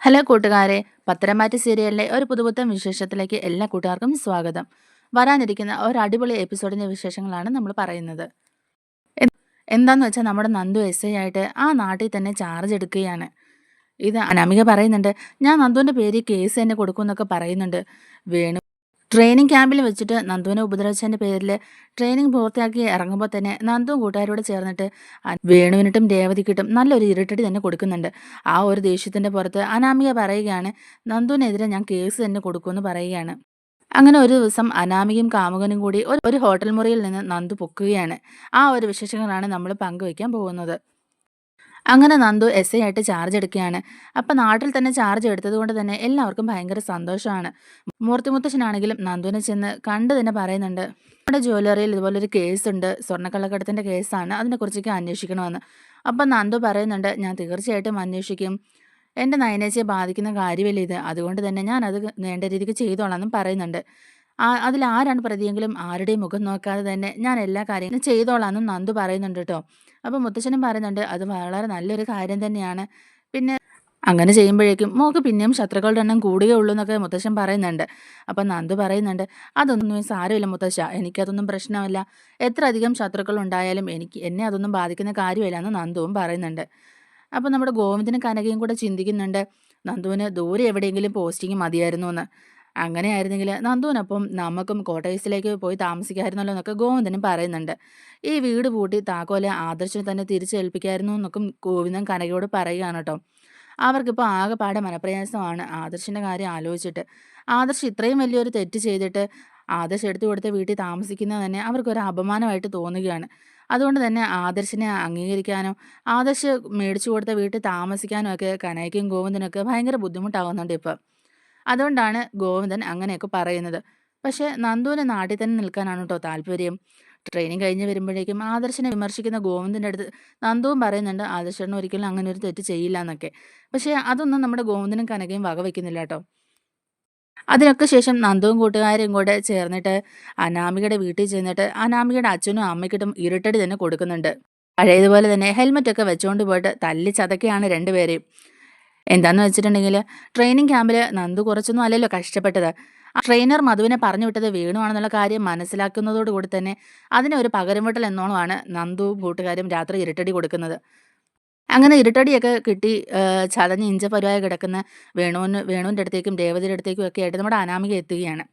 Hello കൂട്ടുകാരെ പത്തരമാറ്റ് സീരിയലിലെ ഒരു പുതുപുത്തം വിശേഷത്തിലേക്ക് എല്ലാ കൂട്ടുകാർക്കും സ്വാഗതം. വരാനിരിക്കുന്ന ഒരു അടിപൊളി എപ്പിസോഡിന്റെ വിശേഷങ്ങളാണ് നമ്മൾ പറയുന്നത്. എന്താന്ന് വെച്ചാൽ നമ്മുടെ നന്ദു എസ് ഐ ആയിട്ട് ആ നാട്ടിൽ തന്നെ ചാർജ് എടുക്കുകയാണ്. ഇത് അനാമിക പറയുന്നുണ്ട് ഞാൻ നന്ദുവിന്റെ പേര് കേസ് തന്നെ കൊടുക്കുമെന്നൊക്കെ പറയുന്നുണ്ട്. വേണു ട്രെയിനിങ് ക്യാമ്പിൽ വെച്ചിട്ട് നന്ദുവിനെ ഉപദ്രവിച്ചതിന്റെ പേരിൽ ട്രെയിനിങ് പൂർത്തിയാക്കി ഇറങ്ങുമ്പോൾ തന്നെ നന്ദു കൂട്ടുകാരോട് ചേർന്നിട്ട് വേണുവിനിട്ടും രേവതിക്കിട്ടും നല്ലൊരു ഇരുട്ടടി തന്നെ കൊടുക്കുന്നുണ്ട്. ആ ഒരു ദേഷ്യത്തിന്റെ പുറത്ത് അനാമിക പറയുകയാണ് നന്ദുവിനെതിരെ ഞാൻ കേസ് തന്നെ കൊടുക്കുമെന്ന് പറയുകയാണ്. അങ്ങനെ ഒരു ദിവസം അനാമികയും കാമുകനും കൂടി ഒരു ഹോട്ടൽ മുറിയിൽ നിന്ന് നന്ദു പൊക്കുകയാണ്. ആ ഒരു വിശേഷങ്ങളാണ് നമ്മൾ പങ്കുവയ്ക്കാൻ പോകുന്നത്. അങ്ങനെ നന്ദു എസ് ഐ ആയിട്ട് ചാർജ് എടുക്കുകയാണ്. അപ്പം നാട്ടിൽ തന്നെ ചാർജ് എടുത്തത് കൊണ്ട് തന്നെ എല്ലാവർക്കും ഭയങ്കര സന്തോഷമാണ്. മൂർത്തിമുത്തശ്ശനാണെങ്കിലും നന്ദുവിനെ ചെന്ന് കണ്ടു തന്നെ പറയുന്നുണ്ട്. നമ്മുടെ ജ്വല്ലറിയിൽ ഇതുപോലൊരു കേസുണ്ട് സ്വർണക്കള്ളക്കടത്തിന്റെ കേസാണ് അതിനെക്കുറിച്ചൊക്കെ അന്വേഷിക്കണമെന്ന്. അപ്പം നന്ദു പറയുന്നുണ്ട് ഞാൻ തീർച്ചയായിട്ടും അന്വേഷിക്കും. എന്റെ നയനേച്ചയെ ബാധിക്കുന്ന കാര്യമല്ല ഇത്? അതുകൊണ്ട് തന്നെ ഞാൻ അത് വേണ്ട രീതിക്ക് ചെയ്തോളാം എന്നും പറയുന്നുണ്ട് അതിൽ ആരാണ് പ്രതിയെങ്കിലും ആരുടെയും മുഖം നോക്കാതെ തന്നെ ഞാൻ എല്ലാ കാര്യങ്ങളും ചെയ്തോളാം എന്നും നന്ദു പറയുന്നുണ്ട് കേട്ടോ. അപ്പം മുത്തശ്ശനും പറയുന്നുണ്ട് അത് വളരെ നല്ലൊരു കാര്യം തന്നെയാണ്. പിന്നെ അങ്ങനെ ചെയ്യുമ്പോഴേക്കും മോക്ക് പിന്നെയും ശത്രുക്കളുടെ എണ്ണം കൂടുകയേ ഉള്ളൂ എന്നൊക്കെ മുത്തശ്ശൻ പറയുന്നുണ്ട്. അപ്പം നന്ദു പറയുന്നുണ്ട് അതൊന്നും സാരമില്ല മുത്തശ്ശ എനിക്കതൊന്നും പ്രശ്നമല്ല. എത്ര അധികം ശത്രുക്കൾ ഉണ്ടായാലും എനിക്ക് എന്നെ അതൊന്നും ബാധിക്കുന്ന കാര്യമില്ല എന്ന് നന്ദുവും പറയുന്നുണ്ട്. അപ്പം നമ്മുടെ ഗോവിന്ദനും കനകയും കൂടെ ചിന്തിക്കുന്നുണ്ട് നന്ദുവിന് ദൂരെ എവിടെയെങ്കിലും പോസ്റ്റിംഗ് മതിയായിരുന്നു എന്ന് അങ്ങനെയായിരുന്നെങ്കിൽ നന്ദുവിനൊപ്പം നമുക്കും കോട്ടേഴ്സിലേക്ക് പോയി താമസിക്കാമായിരുന്നല്ലോ എന്നൊക്കെ ഗോവിന്ദനും പറയുന്നുണ്ട്. ഈ വീട് പൂട്ടി താക്കോലെ ആദർശിനെ തന്നെ തിരിച്ചേൽപ്പിക്കായിരുന്നു എന്നൊക്കെ ഗോവിന്ദൻ കനകയോട് പറയുകയാണ് കേട്ടോ. അവർക്കിപ്പോൾ ആകെപ്പാടെ മനപ്രയാസമാണ് ആദർശിന്റെ കാര്യം ആലോചിച്ചിട്ട്. ആദർശ് ഇത്രയും വലിയൊരു തെറ്റ് ചെയ്തിട്ട് ആദർശ് എടുത്തു കൊടുത്ത വീട്ടിൽ താമസിക്കുന്നത് തന്നെ അവർക്കൊരു അപമാനമായിട്ട് തോന്നുകയാണ്. അതുകൊണ്ട് തന്നെ ആദർശിനെ അംഗീകരിക്കാനോ ആദർശ് മേടിച്ചു കൊടുത്ത വീട്ടിൽ താമസിക്കാനോ ഒക്കെ കനയ്ക്കും ഗോവിന്ദനൊക്കെ ഭയങ്കര ബുദ്ധിമുട്ടാവുന്നുണ്ട് ഇപ്പം. അതുകൊണ്ടാണ് ഗോവിന്ദൻ അങ്ങനെയൊക്കെ പറയുന്നത്. പക്ഷേ നന്ദുവിന് നാട്ടിൽ തന്നെ നിൽക്കാനാണ് കേട്ടോ താല്പര്യം. ട്രെയിനിങ് കഴിഞ്ഞ് വരുമ്പോഴേക്കും ആദർശനെ വിമർശിക്കുന്ന ഗോവിന്ദന്റെ അടുത്ത് നന്ദുവും പറയുന്നുണ്ട് ആദർശന് ഒരിക്കലും അങ്ങനെ ഒരു തെറ്റ് ചെയ്യില്ല എന്നൊക്കെ. പക്ഷേ അതൊന്നും നമ്മുടെ ഗോവിന്ദനും കനകയും വകവെക്കുന്നില്ല കേട്ടോ. അതിനൊക്കെ ശേഷം നന്ദുവും കൂട്ടുകാരും കൂടെ ചേർന്നിട്ട് അനാമികയുടെ വീട്ടിൽ ചെന്നിട്ട് അനാമികയുടെ അച്ഛനും അമ്മയ്ക്കിട്ടും ഇരുട്ടടി തന്നെ കൊടുക്കുന്നുണ്ട്. പഴയതുപോലെ തന്നെ ഹെൽമെറ്റൊക്കെ വെച്ചുകൊണ്ട് പോയിട്ട് തല്ലി ചതക്കുകയാണ് രണ്ടുപേരെയും. എന്താന്ന് വെച്ചിട്ടുണ്ടെങ്കിൽ ട്രെയിനിങ് ക്യാമ്പിൽ നന്ദു കുറച്ചൊന്നും അല്ലല്ലോ കഷ്ടപ്പെട്ടത്. ട്രെയിനർ മധുവിനെ പറഞ്ഞു വിട്ടത് വേണുവാണെന്നുള്ള കാര്യം മനസ്സിലാക്കുന്നതോടുകൂടി തന്നെ അതിനെ ഒരു പകരം വിട്ടൽ എന്നോളമാണ് നന്ദുവും കൂട്ടുകാരും രാത്രി ഇരുട്ടടി കൊടുക്കുന്നത്. അങ്ങനെ ഇരുട്ടടിയൊക്കെ കിട്ടി ചതഞ്ഞ് ഇഞ്ച പരുവായി കിടക്കുന്ന വേണുവിന് വേണുവിന്റെ അടുത്തേക്കും രേവതിയുടെ അടുത്തേക്കും ഒക്കെ ആയിട്ട് നമ്മുടെ അനാമിക എത്തുകയാണ്.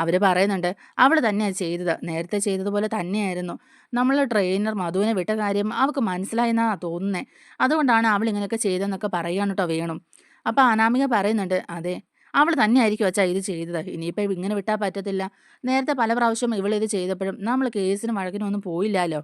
അവർ പറയുന്നുണ്ട് അവൾ തന്നെയാണ് ചെയ്തത് നേരത്തെ ചെയ്തതുപോലെ തന്നെയായിരുന്നു. നമ്മൾ ട്രെയിനർ മധുവിനെ വിട്ട കാര്യം അവൾക്ക് മനസ്സിലായെന്നാണ് തോന്നുന്നത് അതുകൊണ്ടാണ് അവൾ ഇങ്ങനെയൊക്കെ ചെയ്തതെന്നൊക്കെ പറയാണ് കേട്ടോ വേണം. അപ്പോൾ അനാമിക പറയുന്നുണ്ട് അതെ അവൾ തന്നെയായിരിക്കും അച്ഛാ ഇത് ചെയ്തത്. ഇനിയിപ്പോൾ ഇങ്ങനെ വിട്ടാൽ പറ്റത്തില്ല. നേരത്തെ പല പ്രാവശ്യം ഇവളിത് ചെയ്തപ്പോഴും നമ്മൾ കേസിനും വഴക്കിനും ഒന്നും പോയില്ലല്ലോ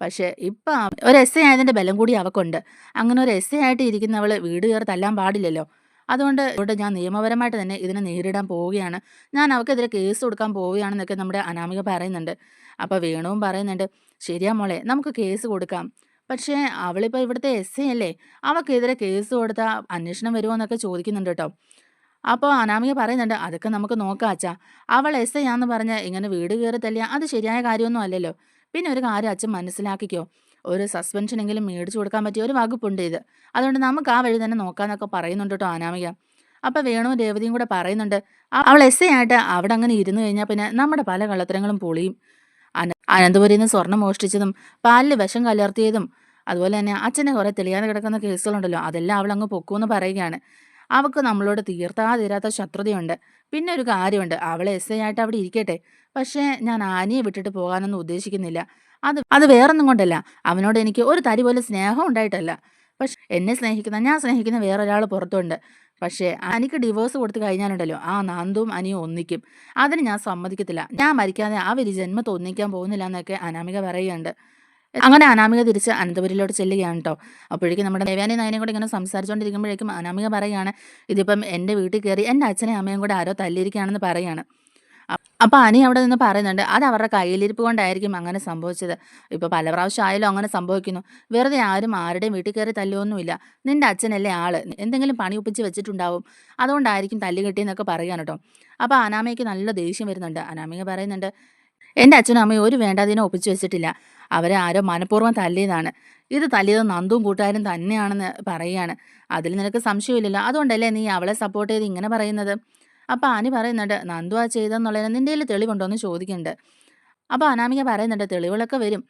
പക്ഷേ ഇപ്പം ഒരു എസ് ഐ ആയതിന്റെ ബലം കൂടി അവക്കുണ്ട്. അങ്ങനെ ഒരു എസ് ഐ ആയിട്ട് ഇരിക്കുന്നവൾ വീട് കയറി തല്ലാൻ പാടില്ലല്ലോ. അതുകൊണ്ട് ഇവിടെ ഞാൻ നിയമപരമായിട്ട് തന്നെ ഇതിനെ നേരിടാൻ പോവുകയാണ്. ഞാൻ അവർക്കെതിരെ കേസ് കൊടുക്കാൻ പോവുകയാണെന്നൊക്കെ നമ്മുടെ അനാമിക പറയുന്നുണ്ട്. അപ്പോൾ വേണുവും പറയുന്നുണ്ട് ശരിയാ മോളെ നമുക്ക് കേസ് കൊടുക്കാം. പക്ഷേ അവളിപ്പോൾ ഇവിടുത്തെ എസ് ഐ അല്ലേ? അവൾക്കെതിരെ കേസ് കൊടുത്താൽ അന്വേഷണം വരുമോ എന്നൊക്കെ ചോദിക്കുന്നുണ്ട് കേട്ടോ. അപ്പോൾ അനാമിക പറയുന്നുണ്ട് അതൊക്കെ നമുക്ക് നോക്കാം അച്ഛാ. അവൾ എസ് ഐ ആന്ന് പറഞ്ഞ് ഇങ്ങനെ വീട് കയറി തല്ലിയാൽ അത് ശരിയായ കാര്യമൊന്നും അല്ലല്ലോ. പിന്നെ ഒരു കാര്യം അച്ഛൻ മനസ്സിലാക്കിക്കോ. ഒരു സസ്പെൻഷനെങ്കിലും മേടിച്ചു കൊടുക്കാൻ പറ്റിയ ഒരു വകുപ്പുണ്ട് ഇത്. അതുകൊണ്ട് നമുക്ക് ആ വഴി തന്നെ നോക്കാമെന്നൊക്കെ പറയുന്നുണ്ട് കേട്ടോ അനാമിക. അപ്പം വേണു രേവതിയും കൂടെ പറയുന്നുണ്ട് അവൾ എസ് എ ആയിട്ട് അവിടെ അങ്ങനെ ഇരുന്നു കഴിഞ്ഞാൽ പിന്നെ നമ്മുടെ പല കള്ളത്തരങ്ങളും പൊളിയും. അന അനന്തപുരിയിൽ നിന്ന് സ്വർണം മോഷ്ടിച്ചതും പാലിൽ വിഷം കലർത്തിയതും അതുപോലെ തന്നെ അച്ഛനെ കുറേ തെളിയാതെ കിടക്കുന്ന കേസുകളുണ്ടല്ലോ അതെല്ലാം അവൾ പൊക്കുമെന്ന് പറയുകയാണ്. അവൾക്ക് നമ്മളോട് തീർത്താ തീരാത്ത ശത്രുതയുണ്ട്. പിന്നെ ഒരു കാര്യമുണ്ട് അവളെ എസ് ഐ ആയിട്ട് അവിടെ ഇരിക്കട്ടെ. പക്ഷേ ഞാൻ ആനിയെ വിട്ടിട്ട് പോകാനൊന്നും ഉദ്ദേശിക്കുന്നില്ല. അത് അത് വേറൊന്നും കൊണ്ടല്ല. അവനോട് എനിക്ക് ഒരു തരി പോലും സ്നേഹം ഉണ്ടായിട്ടല്ല. പക്ഷെ എന്നെ സ്നേഹിക്കുന്ന ഞാൻ സ്നേഹിക്കുന്ന വേറൊരാൾ പുറത്തുണ്ട്. പക്ഷേ അനിക്ക് ഡിവോഴ്സ് കൊടുത്തു കഴിഞ്ഞാലുണ്ടല്ലോ ആ നാന്തും അനിയും ഒന്നിക്കും. അതിന് ഞാൻ സമ്മതിക്കത്തില്ല. ഞാൻ മരിക്കാതെ ആ അവർ ജന്മത്തെ ഒന്നിക്കാൻ പോകുന്നില്ല എന്നൊക്കെ അനാമിക പറയുകയുണ്ട്. അങ്ങനെ അനാമിക തിരിച്ച് അനന്തപുരിയിലോട്ട് ചെല്ലുകയാണ് കേട്ടോ അപ്പോഴേക്കും നമ്മുടെ ദേവാനി നയനെ കൂടെ ഇങ്ങനെ സംസാരിച്ചുകൊണ്ടിരിക്കുമ്പോഴേക്കും അനാമിക പറയുകയാണ് ഇതിപ്പം എന്റെ വീട്ടിൽ കയറി എന്റെ അച്ഛനെയും അമ്മയും കൂടെ ആരോ തല്ലിയിരിക്കുകയാണെന്ന് പറയുകയാണ്. അപ്പോൾ അനി അവിടെ നിന്ന് പറയുന്നുണ്ട് അത് അവരുടെ കയ്യിലിരിപ്പ് കൊണ്ടായിരിക്കും അങ്ങനെ സംഭവിച്ചത്. ഇപ്പോൾ പല പ്രാവശ്യം ആയാലും അങ്ങനെ സംഭവിക്കുന്നു. വെറുതെ ആരും ആരുടെയും വീട്ടിൽ കയറി തല്ലുമൊന്നുമില്ല നിന്റെ അച്ഛനല്ലേ ആൾ. എന്തെങ്കിലും പണി ഒപ്പിച്ച് വെച്ചിട്ടുണ്ടാവും. അതുകൊണ്ടായിരിക്കും തല്ല് കിട്ടിയെന്നൊക്കെ പറയാൻ കേട്ടോ. അപ്പോൾ അനാമയ്ക്ക് നല്ല ദേഷ്യം വരുന്നുണ്ട്. അനാമിക പറയുന്നുണ്ട് എന്റെ അച്ഛനും അമ്മയും ഒരു വേണ്ടാതിനെ ഒപ്പിച്ച് വെച്ചിട്ടില്ല. അവരെ ആരോ മനഃപൂർവം തല്ലിയതാണ്. ഇത് തല്ലിയത് നന്ദും കൂട്ടുകാരും തന്നെയാണെന്ന് പറയുകയാണ്. അതിൽ നിനക്ക് സംശയമില്ലല്ലോ. അതുകൊണ്ടല്ലേ നീ അവളെ സപ്പോർട്ട് ചെയ്ത് ഇങ്ങനെ പറയുന്നത്? അപ്പോൾ ആനി പറയുന്നുണ്ട് നന്ദു ആ ചെയ്തെന്നുള്ളതിന് നിന്റെ തെളിവുണ്ടോ എന്ന് ചോദിക്കുന്നുണ്ട്. അപ്പോൾ അനാമിക പറയുന്നുണ്ട് തെളിവുകളൊക്കെ വരും.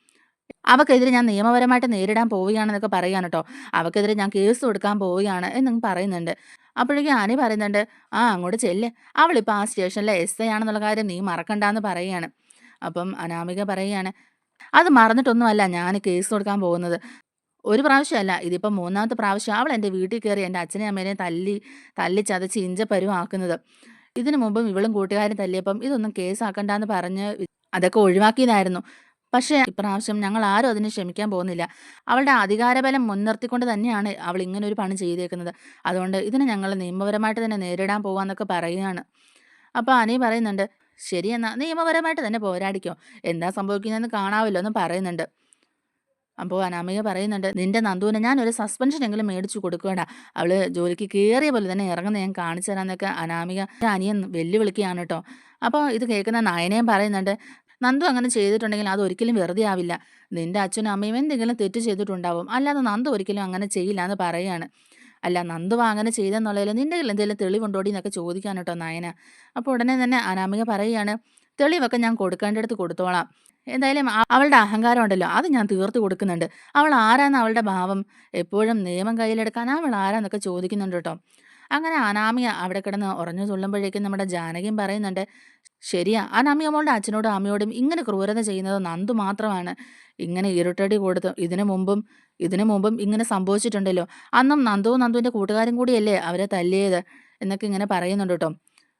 അവക്കെതിരെ ഞാൻ നിയമപരമായിട്ട് നേരിടാൻ പോവുകയാണെന്നൊക്കെ പറയുകയാണ് കേട്ടോ അവക്കെതിരെ ഞാൻ കേസ് കൊടുക്കാൻ പോവുകയാണ് എന്നും പറയുന്നുണ്ട്. അപ്പോഴേക്കും ആനി പറയുന്നുണ്ട് ആ അങ്ങോട്ട് ചെല്ല്. അവളിപ്പോൾ ആ സ്റ്റേഷനിലെ എസ് ഐ ആണെന്നുള്ള കാര്യം നീ മറക്കണ്ടെന്ന് പറയുകയാണ്. അപ്പം അനാമിക പറയുകയാണ് അത് മറന്നിട്ടൊന്നുമല്ല ഞാൻ കേസ് കൊടുക്കാൻ പോകുന്നത്. ഒരു പ്രാവശ്യമല്ല. ഇതിപ്പം മൂന്നാമത്തെ പ്രാവശ്യം അവൾ എന്റെ വീട്ടിൽ കയറി എന്റെ അച്ഛനെയും അമ്മേനെയും തല്ലി തല്ലി ചതച്ച് ഇഞ്ചപ്പരുവാക്കുന്നത് ഇതിനു മുമ്പും ഇവളും കൂട്ടുകാരും തല്ലിയപ്പം ഇതൊന്നും കേസാക്കണ്ടെന്ന് പറഞ്ഞ് അതൊക്കെ ഒഴിവാക്കിയതായിരുന്നു. പക്ഷേ ഇപ്രാവശ്യം ഞങ്ങൾ ആരും അതിനെ ക്ഷമിക്കാൻ പോകുന്നില്ല. അവളുടെ അധികാരബലം മുൻനിർത്തിക്കൊണ്ട് തന്നെയാണ് അവൾ ഇങ്ങനെ ഒരു പണി ചെയ്തേക്കുന്നത്. അതുകൊണ്ട് ഇതിനെ ഞങ്ങൾ നിയമപരമായിട്ട് തന്നെ നേരിടാൻ പോവാന്നൊക്കെ പറയുകയാണ്. അപ്പോൾ അനി പറയുന്നുണ്ട് ശരിയെന്നാ നിയമപരമായിട്ട് തന്നെ പോരാടിക്കോ. എന്താ സംഭവിക്കുന്നതെന്ന് കാണാമല്ലോ എന്ന് പറയുന്നുണ്ട്. അപ്പോൾ അനാമിക പറയുന്നുണ്ട് നിന്റെ നന്ദുവിനെ ഞാൻ ഒരു സസ്പെൻഷൻ എങ്കിലും മേടിച്ചു കൊടുക്കണ്ട അവൾ ജോലിക്ക് കയറിയ പോലെ തന്നെ ഇറങ്ങുന്ന ഞാൻ കാണിച്ചു തരാന്നൊക്കെ അനാമിക അനിയൻ വെല്ലുവിളിക്കുകയാണ് കേട്ടോ. അപ്പോൾ ഇത് കേൾക്കുന്ന നയനയും പറയുന്നുണ്ട് നന്ദു അങ്ങനെ ചെയ്തിട്ടുണ്ടെങ്കിൽ അത് ഒരിക്കലും വെറുതെ ആവില്ല. നിന്റെ അച്ഛനും അമ്മയും എന്തെങ്കിലും തെറ്റ് ചെയ്തിട്ടുണ്ടാവും. അല്ലാതെ നന്ദു ഒരിക്കലും അങ്ങനെ ചെയ്യില്ല എന്ന് പറയുകയാണ്. അല്ല നന്ദുവ അങ്ങനെ ചെയ്തെന്നുള്ളതിൽ നിന്റെ എന്തെങ്കിലും തെളിവുണ്ടോടി എന്നൊക്കെ ചോദിക്കാൻ കേട്ടോ നയന. അപ്പോൾ ഉടനെ തന്നെ അനാമിക പറയുകയാണ് തെളിവൊക്കെ ഞാൻ കൊടുക്കേണ്ടടുത്ത് കൊടുത്തോളാം. എന്തായാലും അവളുടെ അഹങ്കാരം ഉണ്ടല്ലോ അത് ഞാൻ തീർത്തു കൊടുക്കുന്നുണ്ട്. അവൾ ആരാന്ന് അവളുടെ ഭാവം എപ്പോഴും നിയമം കയ്യിലെടുക്കാൻ അവൾ ആരാന്നൊക്കെ ചോദിക്കുന്നുണ്ട് കേട്ടോ. അങ്ങനെ അനാമിയ അവിടെ കിടന്ന് ഉറഞ്ഞു തുള്ളുമ്പോഴേക്കും നമ്മുടെ ജാനകിയും പറയുന്നുണ്ട് ശരിയാ അനാമിയ മോളുടെ അച്ഛനോടും അമ്മയോടും ഇങ്ങനെ ക്രൂരത ചെയ്യുന്നത് നന്ദു മാത്രമാണ്. ഇങ്ങനെ ഇരുട്ടടി കൊടുത്ത് ഇതിനു മുമ്പും ഇതിനു മുമ്പും ഇങ്ങനെ സംഭവിച്ചിട്ടുണ്ടല്ലോ. അന്നും നന്ദുവും നന്ദുവിന്റെ കൂട്ടുകാരും കൂടിയല്ലേ അവരെ തല്ലിയത്? എന്നൊക്കെ ഇങ്ങനെ പറയുന്നുണ്ട് കേട്ടോ.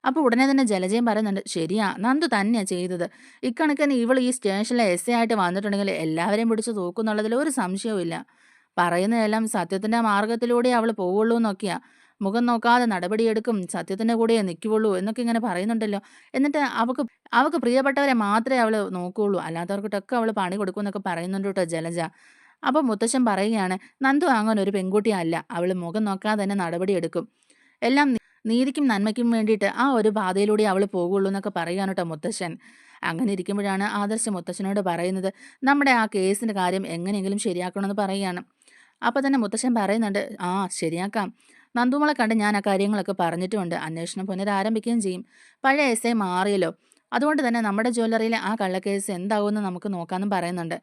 അപ്പോൾ ഉടനെ തന്നെ ജലജയം പറയുന്നുണ്ട് ശരിയാ നന്ദു തന്നെയാണ് ചെയ്തത്. ഇക്കണക്കിന് ഇവൾ ഈ സ്റ്റേഷനിലെ എസ് ആയിട്ട് വന്നിട്ടുണ്ടെങ്കിൽ എല്ലാവരെയും പിടിച്ച് തൂക്കുന്നുള്ളതിൽ ഒരു സംശയവും ഇല്ല. പറയുന്നതെല്ലാം സത്യത്തിന്റെ മാർഗത്തിലൂടെ അവൾ പോവുള്ളൂ എന്നൊക്കെയാ. മുഖം നോക്കാതെ നടപടിയെടുക്കും സത്യത്തിന്റെ കൂടെ നിൽക്കുള്ളൂ എന്നൊക്കെ ഇങ്ങനെ പറയുന്നുണ്ടല്ലോ. എന്നിട്ട് അവൾക്ക് അവൾക്ക് പ്രിയപ്പെട്ടവരെ മാത്രമേ അവൾ നോക്കുകയുള്ളൂ അല്ലാത്തവർക്കിട്ടൊക്കെ അവൾ പണി കൊടുക്കും എന്നൊക്കെ പറയുന്നുണ്ട് കേട്ടോ ജലജ. അപ്പോൾ മുത്തശ്ശൻ പറയുകയാണ് നന്ദു അങ്ങനെ ഒരു പെൺകുട്ടിയല്ല. അവൾ മുഖം നോക്കാതെ തന്നെ നടപടിയെടുക്കും. എല്ലാം നീതിക്കും നന്മയ്ക്കും വേണ്ടിയിട്ട് ആ ഒരു പാതയിലൂടെ അവൾ പോകുള്ളൂ എന്നൊക്കെ പറയുകയാണ് കേട്ടോ മുത്തശ്ശൻ. അങ്ങനെ ഇരിക്കുമ്പോഴാണ് ആദർശ മുത്തശ്ശനോട് പറയുന്നത് നമ്മുടെ ആ കേസിന്റെ കാര്യം എങ്ങനെയെങ്കിലും ശരിയാക്കണമെന്ന് പറയുകയാണ്. അപ്പോൾ തന്നെ മുത്തശ്ശൻ പറയുന്നുണ്ട് ആ ശരിയാക്കാം. നന്ദുമളെ കണ്ട് ഞാൻ ആ കാര്യങ്ങളൊക്കെ പറഞ്ഞിട്ടുമുണ്ട്. അന്വേഷണം പുനരാരംഭിക്കുകയും ചെയ്യും. പഴയ എസ് ഐ മാറിയല്ലോ. അതുകൊണ്ട് തന്നെ നമ്മുടെ ജ്വല്ലറിയിലെ ആ കള്ളക്കേസ് എന്താകുമെന്ന് നമുക്ക് നോക്കാമെന്നും പറയുന്നുണ്ട്.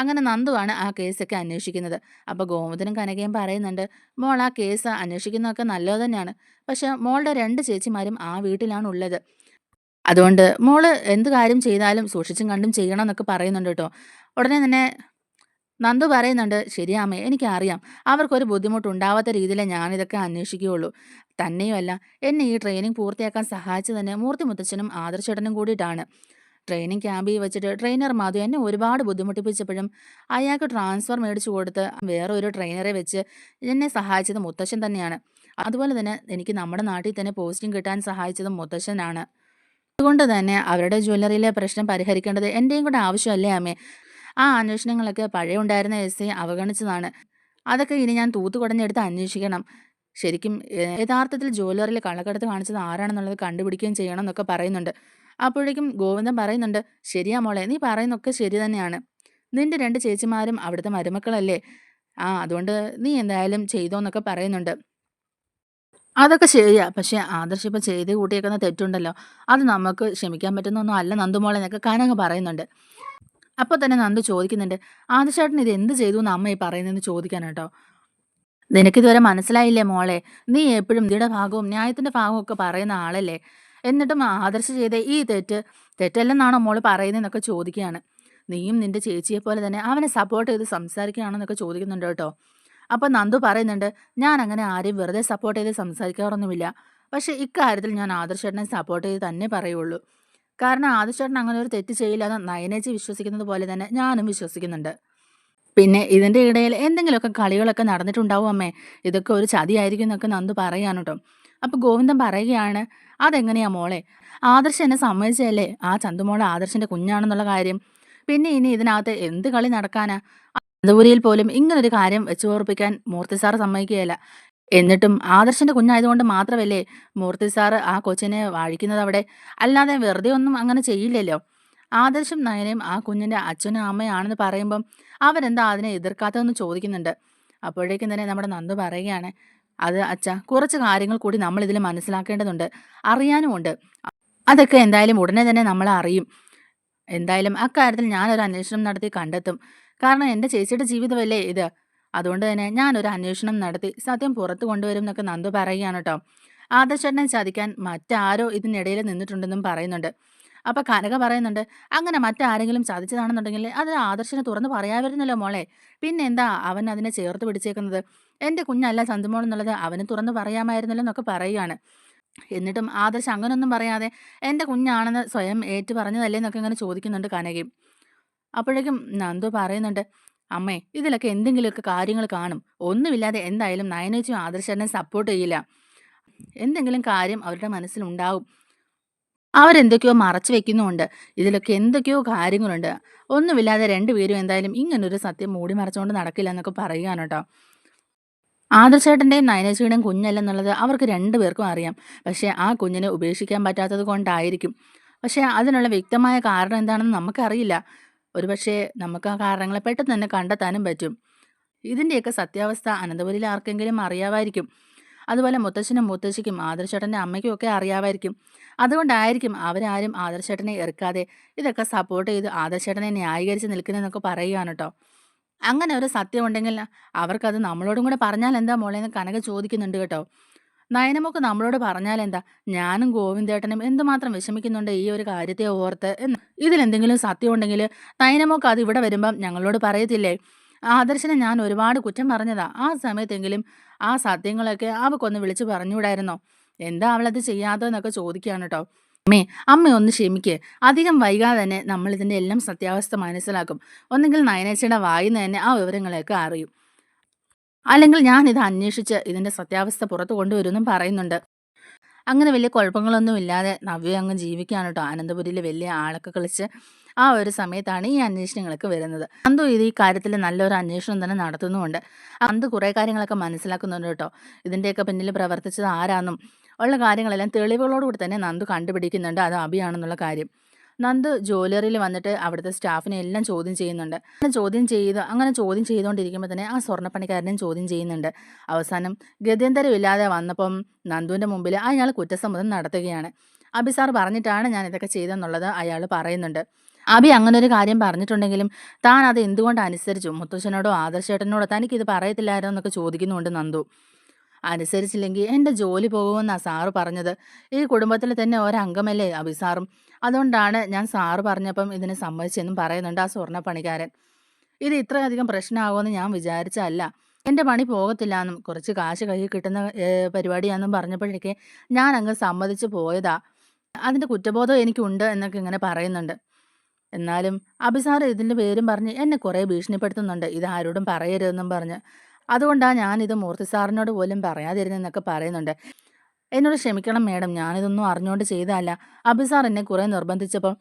അങ്ങനെ നന്ദുവാണ് ആ കേസൊക്കെ അന്വേഷിക്കുന്നത്. അപ്പോൾ ഗോമുദനും കനകയും പറയുന്നുണ്ട് മോൾ ആ കേസ് അന്വേഷിക്കുന്നതൊക്കെ നല്ലത് തന്നെയാണ്. പക്ഷേ മോളുടെ രണ്ട് ചേച്ചിമാരും ആ വീട്ടിലാണ് ഉള്ളത്. അതുകൊണ്ട് മോൾ എന്ത് കാര്യം ചെയ്താലും സൂക്ഷിച്ചും കണ്ടും ചെയ്യണം എന്നൊക്കെ പറയുന്നുണ്ട് കേട്ടോ. ഉടനെ തന്നെ നന്ദു പറയുന്നുണ്ട് ശരിയാമേ എനിക്കറിയാം. അവർക്കൊരു ബുദ്ധിമുട്ടുണ്ടാവാത്ത രീതിയിലേ ഞാനിതൊക്കെ അന്വേഷിക്കുകയുള്ളൂ. തന്നെയുമല്ല എന്നെ ഈ ട്രെയിനിങ് പൂർത്തിയാക്കാൻ സഹായിച്ചു തന്നെ മൂർത്തി മുത്തച്ഛനും ആദർശേട്ടനും കൂടിയിട്ടാണ്. ട്രെയിനിങ് ക്യാമ്പിൽ വെച്ചിട്ട് ട്രെയിനർ മാധു എന്നെ ഒരുപാട് ബുദ്ധിമുട്ടിപ്പിച്ചപ്പോഴും അയാൾക്ക് ട്രാൻസ്ഫർ മേടിച്ചു കൊടുത്ത് വേറെ ഒരു ട്രെയിനറെ വെച്ച് എന്നെ സഹായിച്ചത് മുത്തശ്ശൻ തന്നെയാണ്. അതുപോലെ തന്നെ എനിക്ക് നമ്മുടെ നാട്ടിൽ തന്നെ പോസ്റ്റിംഗ് കിട്ടാൻ സഹായിച്ചത് മുത്തശ്ശനാണ്. അതുകൊണ്ട് തന്നെ അവരുടെ ജ്വല്ലറിയിലെ പ്രശ്നം പരിഹരിക്കേണ്ടത് എന്റെയും കൂടെ ആവശ്യമല്ലേ അമ്മേ? ആ അന്വേഷണങ്ങളൊക്കെ പഴയ ഉണ്ടായിരുന്ന എസ് ഐ അവഗണിച്ചതാണ്. അതൊക്കെ ഇനി ഞാൻ തൂത്തുകുടഞ്ഞെടുത്ത് അന്വേഷിക്കണം. ശരിക്കും യഥാർത്ഥത്തിൽ ജ്വല്ലറിയിൽ കള്ളക്കടത്ത് കാണിച്ചത് ആരാണെന്നുള്ളത് കണ്ടുപിടിക്കുകയും ചെയ്യണം എന്നൊക്കെ പറയുന്നുണ്ട്. അപ്പോഴേക്കും ഗോവിന്ദൻ പറയുന്നുണ്ട് ശരിയാ മോളെ നീ പറയുന്നൊക്കെ ശരി തന്നെയാണ്. നിന്റെ രണ്ട് ചേച്ചിമാരും അവിടുത്തെ മരുമക്കളല്ലേ? ആ അതുകൊണ്ട് നീ എന്തായാലും ചെയ്തോന്നൊക്കെ പറയുന്നുണ്ട്. അതൊക്കെ ശരിയാ പക്ഷെ ആദർശ് ഇപ്പം ചെയ്ത് കൂട്ടിയേക്കുന്ന തെറ്റുണ്ടല്ലോ. അത് നമുക്ക് ക്ഷമിക്കാൻ പറ്റുന്നൊന്നും അല്ല നന്ദുമോളെ എന്നൊക്കെ കനക പറയുന്നുണ്ട്. അപ്പോൾ തന്നെ നന്ദു ചോദിക്കുന്നുണ്ട് ആദർശേട്ടൻ ഇത് എന്ത് ചെയ്തു എന്ന് അമ്മ ഈ പറയുന്നതെന്ന് ചോദിക്കാനാട്ടോ? നിനക്കിതുവരെ മനസ്സിലായില്ലേ മോളെ? നീ എപ്പോഴും നീയുടെ ഭാഗവും ന്യായത്തിന്റെ ഭാഗവും ഒക്കെ പറയുന്ന ആളല്ലേ? എന്നിട്ടും ആദർശ് ചെയ്ത ഈ തെറ്റ് തെറ്റല്ലെന്നാണോ മോൾ പറയുന്നതെന്നൊക്കെ ചോദിക്കുകയാണ്. നീയും നിന്റെ ചേച്ചിയെ പോലെ തന്നെ അവനെ സപ്പോർട്ട് ചെയ്ത് സംസാരിക്കുകയാണെന്നൊക്കെ ചോദിക്കുന്നുണ്ട് കേട്ടോ. അപ്പോൾ നന്ദു പറയുന്നുണ്ട് ഞാൻ അങ്ങനെ ആരെയും വെറുതെ സപ്പോർട്ട് ചെയ്ത് സംസാരിക്കാറൊന്നുമില്ല. പക്ഷേ ഇക്കാര്യത്തിൽ ഞാൻ ആദർശേട്ടനെ സപ്പോർട്ട് ചെയ്ത് തന്നെ പറയുള്ളൂ. കാരണം ആദർശേട്ടൻ അങ്ങനെ ഒരു തെറ്റ് ചെയ്യില്ല എന്ന് നയനേച്ചി വിശ്വസിക്കുന്നത് പോലെ തന്നെ ഞാനും വിശ്വസിക്കുന്നുണ്ട്. പിന്നെ ഇതിന്റെ ഇടയിൽ എന്തെങ്കിലുമൊക്കെ കളികളൊക്കെ നടന്നിട്ടുണ്ടാവും അമ്മേ. ഇതൊക്കെ ഒരു ചതിയായിരിക്കും എന്നൊക്കെ നന്ദു കേട്ടോ അപ്പോൾ ഗോവിന്ദൻ പറയുകയാണ് അതെങ്ങനെയാ മോളെ? ആദർശ് എന്നെ സമ്മതിച്ചല്ലേ ആ ചന്തുമോളെ ആദർശിന്റെ കുഞ്ഞാണെന്നുള്ള കാര്യം. പിന്നെ ഇനി ഇതിനകത്ത് എന്ത് കളി നടക്കാനാ? അന്തപുരിയിൽ പോലും ഇങ്ങനൊരു കാര്യം വെച്ചു ഓർപ്പിക്കാൻ മൂർത്തി സാർ സമ്മതിക്കുകയില്ല. എന്നിട്ടും ആദർശിന്റെ കുഞ്ഞായതുകൊണ്ട് മാത്രമല്ലേ മൂർത്തി സാറ് ആ കൊച്ചിനെ വാഴിക്കുന്നത് അവിടെ? അല്ലാതെ വെറുതെ ഒന്നും അങ്ങനെ ചെയ്യില്ലല്ലോ. ആദർശും നയനയും ആ കുഞ്ഞിന്റെ അച്ഛനും അമ്മയാണെന്ന് പറയുമ്പം അവരെന്താ അതിനെ എതിർക്കാത്തതെന്ന് ചോദിക്കുന്നുണ്ട്. അപ്പോഴേക്കും തന്നെ നമ്മുടെ നന്ദു പറയുകയാണ് അത് അച്ഛ കുറച്ച് കാര്യങ്ങൾ കൂടി നമ്മൾ ഇതിൽ മനസ്സിലാക്കേണ്ടതുണ്ട് അറിയാനുമുണ്ട്. അതൊക്കെ എന്തായാലും ഉടനെ തന്നെ നമ്മൾ അറിയും. എന്തായാലും അക്കാര്യത്തിൽ ഞാനൊരു അന്വേഷണം നടത്തി കണ്ടെത്തും. കാരണം എന്റെ ചേച്ചിയുടെ ജീവിതമല്ലേ ഇത്? അതുകൊണ്ട് തന്നെ ഞാനൊരു അന്വേഷണം നടത്തി സത്യം പുറത്തു കൊണ്ടുവരും എന്നൊക്കെ നന്ദു പറയുകയാണ് കേട്ടോ. ആദർശേട്ടനെ ചതിക്കാൻ മറ്റാരോ ഇതിനിടയിൽ നിന്നിട്ടുണ്ടെന്നും പറയുന്നുണ്ട്. അപ്പം കനക പറയുന്നുണ്ട് അങ്ങനെ മറ്റാരെങ്കിലും ചതിച്ചതാണെന്നുണ്ടെങ്കിൽ അത് ആദർശനെ തുറന്ന് പറയാമായിരുന്നല്ലോ മോളെ. പിന്നെന്താ അവൻ അതിനെ ചേർത്ത് പിടിച്ചേക്കുന്നത്? എന്റെ കുഞ്ഞല്ല ചന്തുമോൾ എന്നുള്ളത് അവന് തുറന്ന് പറയാമായിരുന്നല്ലോ എന്നൊക്കെ പറയുകയാണ്. എന്നിട്ടും ആദർശ് അങ്ങനൊന്നും പറയാതെ എന്റെ കുഞ്ഞാണെന്ന് സ്വയം ഏറ്റു പറഞ്ഞതല്ലേ എന്നൊക്കെ ഇങ്ങനെ ചോദിക്കുന്നുണ്ട് കനകയും അപ്പോഴേക്കും നന്ദു പറയുന്നുണ്ട് അമ്മേ ഇതിലൊക്കെ എന്തെങ്കിലുമൊക്കെ കാര്യങ്ങൾ കാണും. ഒന്നുമില്ലാതെ എന്തായാലും നയനേച്ചും ആദർശനെ സപ്പോർട്ട് ചെയ്യില്ല. എന്തെങ്കിലും കാര്യം അവരുടെ മനസ്സിലുണ്ടാവും. അവരെന്തൊക്കെയോ മറച്ചു വെക്കുന്നുമുണ്ട്. ഇതിലൊക്കെ എന്തൊക്കെയോ കാര്യങ്ങളുണ്ട്. ഒന്നുമില്ലാതെ രണ്ടുപേരും എന്തായാലും ഇങ്ങനൊരു സത്യം മൂടി മറച്ചുകൊണ്ട് നടക്കില്ല എന്നൊക്കെ പറയുകയാണ് കേട്ടോ. ആദർശേട്ടന്റെയും നയനേച്ചിയുടെയും കുഞ്ഞല്ലെന്നുള്ളത് അവർക്ക് രണ്ടുപേർക്കും അറിയാം. പക്ഷേ ആ കുഞ്ഞിനെ ഉപേക്ഷിക്കാൻ പറ്റാത്തത് കൊണ്ടായിരിക്കും. പക്ഷേ അതിനുള്ള വ്യക്തമായ കാരണം എന്താണെന്ന് നമുക്കറിയില്ല. ഒരുപക്ഷെ നമുക്ക് ആ കാരണങ്ങളെ പെട്ടെന്ന് തന്നെ കണ്ടെത്താനും പറ്റും. ഇതിന്റെയൊക്കെ സത്യാവസ്ഥ അനന്തപുരിയിൽ ആർക്കെങ്കിലും അറിയാമായിരിക്കും. അതുപോലെ മുത്തച്ഛനും മുത്തശ്ശിക്കും ആദർശേട്ടന്റെ അമ്മയ്ക്കും ഒക്കെ അറിയാമായിരിക്കും. അതുകൊണ്ടായിരിക്കും അവരാരും ആദർശേട്ടനെ എറുക്കാതെ ഇതൊക്കെ സപ്പോർട്ട് ചെയ്ത് ആദർശേട്ടനെ ന്യായീകരിച്ച് നിൽക്കുന്നതെന്നൊക്കെ പറയുകയാണ് കേട്ടോ അങ്ങനെ ഒരു സത്യം ഉണ്ടെങ്കിൽ അവർക്കത് നമ്മളോടും കൂടെ പറഞ്ഞാൽ എന്താ മോളെ എന്ന് കനക ചോദിക്കുന്നുണ്ട് കേട്ടോ. നയനമൊക്കെ നമ്മളോട് പറഞ്ഞാൽ എന്താ? ഞാനും ഗോവിന്ദേട്ടനും എന്തുമാത്രം വിഷമിക്കുന്നുണ്ട് ഈ ഒരു കാര്യത്തെ ഓർത്ത് എന്ന്. ഇതിലെന്തെങ്കിലും സത്യം ഉണ്ടെങ്കിൽ നയനമൊക്കെ അത് ഇവിടെ വരുമ്പം ഞങ്ങളോട് പറയത്തില്ലേ? ആദർശനെ ഞാൻ ഒരുപാട് കുറ്റം പറഞ്ഞതാ. ആ സമയത്തെങ്കിലും ആ സത്യങ്ങളൊക്കെ അവക്കൊന്ന് വിളിച്ച് പറഞ്ഞുകൂടായിരുന്നോ? എന്താ അവളത് ചെയ്യാത്തതെന്നൊക്കെ ചോദിക്കുകയാണ് കേട്ടോ. അമ്മേ അമ്മ ഒന്ന് ക്ഷമിക്ക്. അധികം വൈകാതെ തന്നെ നമ്മൾ ഇതിന്റെ എല്ലാം സത്യാവസ്ഥ മനസ്സിലാക്കും. ഒന്നെങ്കിൽ നയനേച്ചയുടെ വായിന്ന് തന്നെ ആ വിവരങ്ങളെയൊക്കെ അറിയും. അല്ലെങ്കിൽ ഞാൻ ഇത് അന്വേഷിച്ച് ഇതിന്റെ സത്യാവസ്ഥ പുറത്തു കൊണ്ടുവരുമെന്നും പറയുന്നുണ്ട്. അങ്ങനെ വലിയ കുഴപ്പങ്ങളൊന്നും ഇല്ലാതെ നവ്യ അങ്ങ് ജീവിക്കുകയാണ് കേട്ടോ. അനന്തപുരിയിൽ വലിയ ആളൊക്കെ കളിച്ച് ആ ഒരു സമയത്താണ് ഈ അന്വേഷണങ്ങളൊക്കെ വരുന്നത്. അന്തു ഇത് ഈ കാര്യത്തിൽ നല്ലൊരു അന്വേഷണം തന്നെ നടത്തുന്നുമുണ്ട്. അന്ത് കുറേ കാര്യങ്ങളൊക്കെ മനസ്സിലാക്കുന്നുണ്ട് കേട്ടോ. ഇതിന്റെയൊക്കെ പിന്നിൽ പ്രവർത്തിച്ചത് ആരാന്നും ഉള്ള കാര്യങ്ങളെല്ലാം തെളിവുകളോടുകൂടി തന്നെ നന്ദു കണ്ടുപിടിക്കുന്നുണ്ട്. അത് അഭിയാണെന്നുള്ള കാര്യം. നന്ദ് ജ്വല്ലറിയിൽ വന്നിട്ട് അവിടുത്തെ സ്റ്റാഫിനെ എല്ലാം ചോദ്യം ചെയ്യുന്നുണ്ട്. അങ്ങനെ ചോദ്യം ചെയ്ത് അങ്ങനെ ചോദ്യം ചെയ്തുകൊണ്ടിരിക്കുമ്പോൾ തന്നെ ആ സ്വർണപ്പണിക്കാരനെയും ചോദ്യം ചെയ്യുന്നുണ്ട്. അവസാനം ഗത്യന്തരമില്ലാതെ വന്നപ്പം നന്ദുവിന്റെ മുമ്പിൽ അയാൾ കുറ്റസമ്മതം നടത്തുകയാണ്. അബി സാർ പറഞ്ഞിട്ടാണ് ഞാൻ ഇതൊക്കെ ചെയ്തെന്നുള്ളത് അയാൾ പറയുന്നുണ്ട്. അബി അങ്ങനെ ഒരു കാര്യം പറഞ്ഞിട്ടുണ്ടെങ്കിലും താൻ അത് എന്തുകൊണ്ട് അനുസരിച്ചു? മുത്തശ്ശനോടോ ആദർശേട്ടനോടോ തനിക്കിത് പറയത്തില്ലായിരുന്നു എന്നൊക്കെ ചോദിക്കുന്നുണ്ട് നന്ദു. അനുസരിച്ചില്ലെങ്കിൽ എന്റെ ജോലി പോകുമെന്നാണ് സാറ് പറഞ്ഞത്. ഈ കുടുംബത്തിൽ തന്നെ ഒരംഗമല്ലേ അഭിസാറും. അതുകൊണ്ടാണ് ഞാൻ സാറ് പറഞ്ഞപ്പം ഇതിനെ സമ്മതിച്ചെന്നും പറയുന്നുണ്ട് ആ സ്വർണ പണിക്കാരൻ. ഇത് ഇത്രയധികം പ്രശ്നമാകുമെന്ന് ഞാൻ വിചാരിച്ചല്ല എന്റെ പണി പോകത്തില്ല എന്നും കുറച്ച് കാശ് കയ്യിൽ കിട്ടുന്ന പരിപാടിയാണെന്നും പറഞ്ഞപ്പോഴേക്ക് ഞാൻ അങ്ങ് സമ്മതിച്ച് പോയതാ. അതിന്റെ കുറ്റബോധം എനിക്കുണ്ട് എന്നൊക്കെ ഇങ്ങനെ പറയുന്നുണ്ട്. എന്നാലും അഭിസാർ ഇതിന്റെ പേരും പറഞ്ഞ് എന്നെ കുറേ ഭീഷണിപ്പെടുത്തുന്നുണ്ട്. ഇത് ആരോടും പറയരുതെന്നും പറഞ്ഞ്. അതുകൊണ്ടാണ് ഞാനിത് മൂർത്തി സാറിനോട് പോലും പറയാതിരുന്നെന്നൊക്കെ പറയുന്നുണ്ട്. എന്നോട് ക്ഷമിക്കണം മേഡം ഞാനിതൊന്നും അറിഞ്ഞുകൊണ്ട് ചെയ്തതല്ല. അബിസാർ എന്നെ കുറേ നിർബന്ധിച്ചപ്പോൾ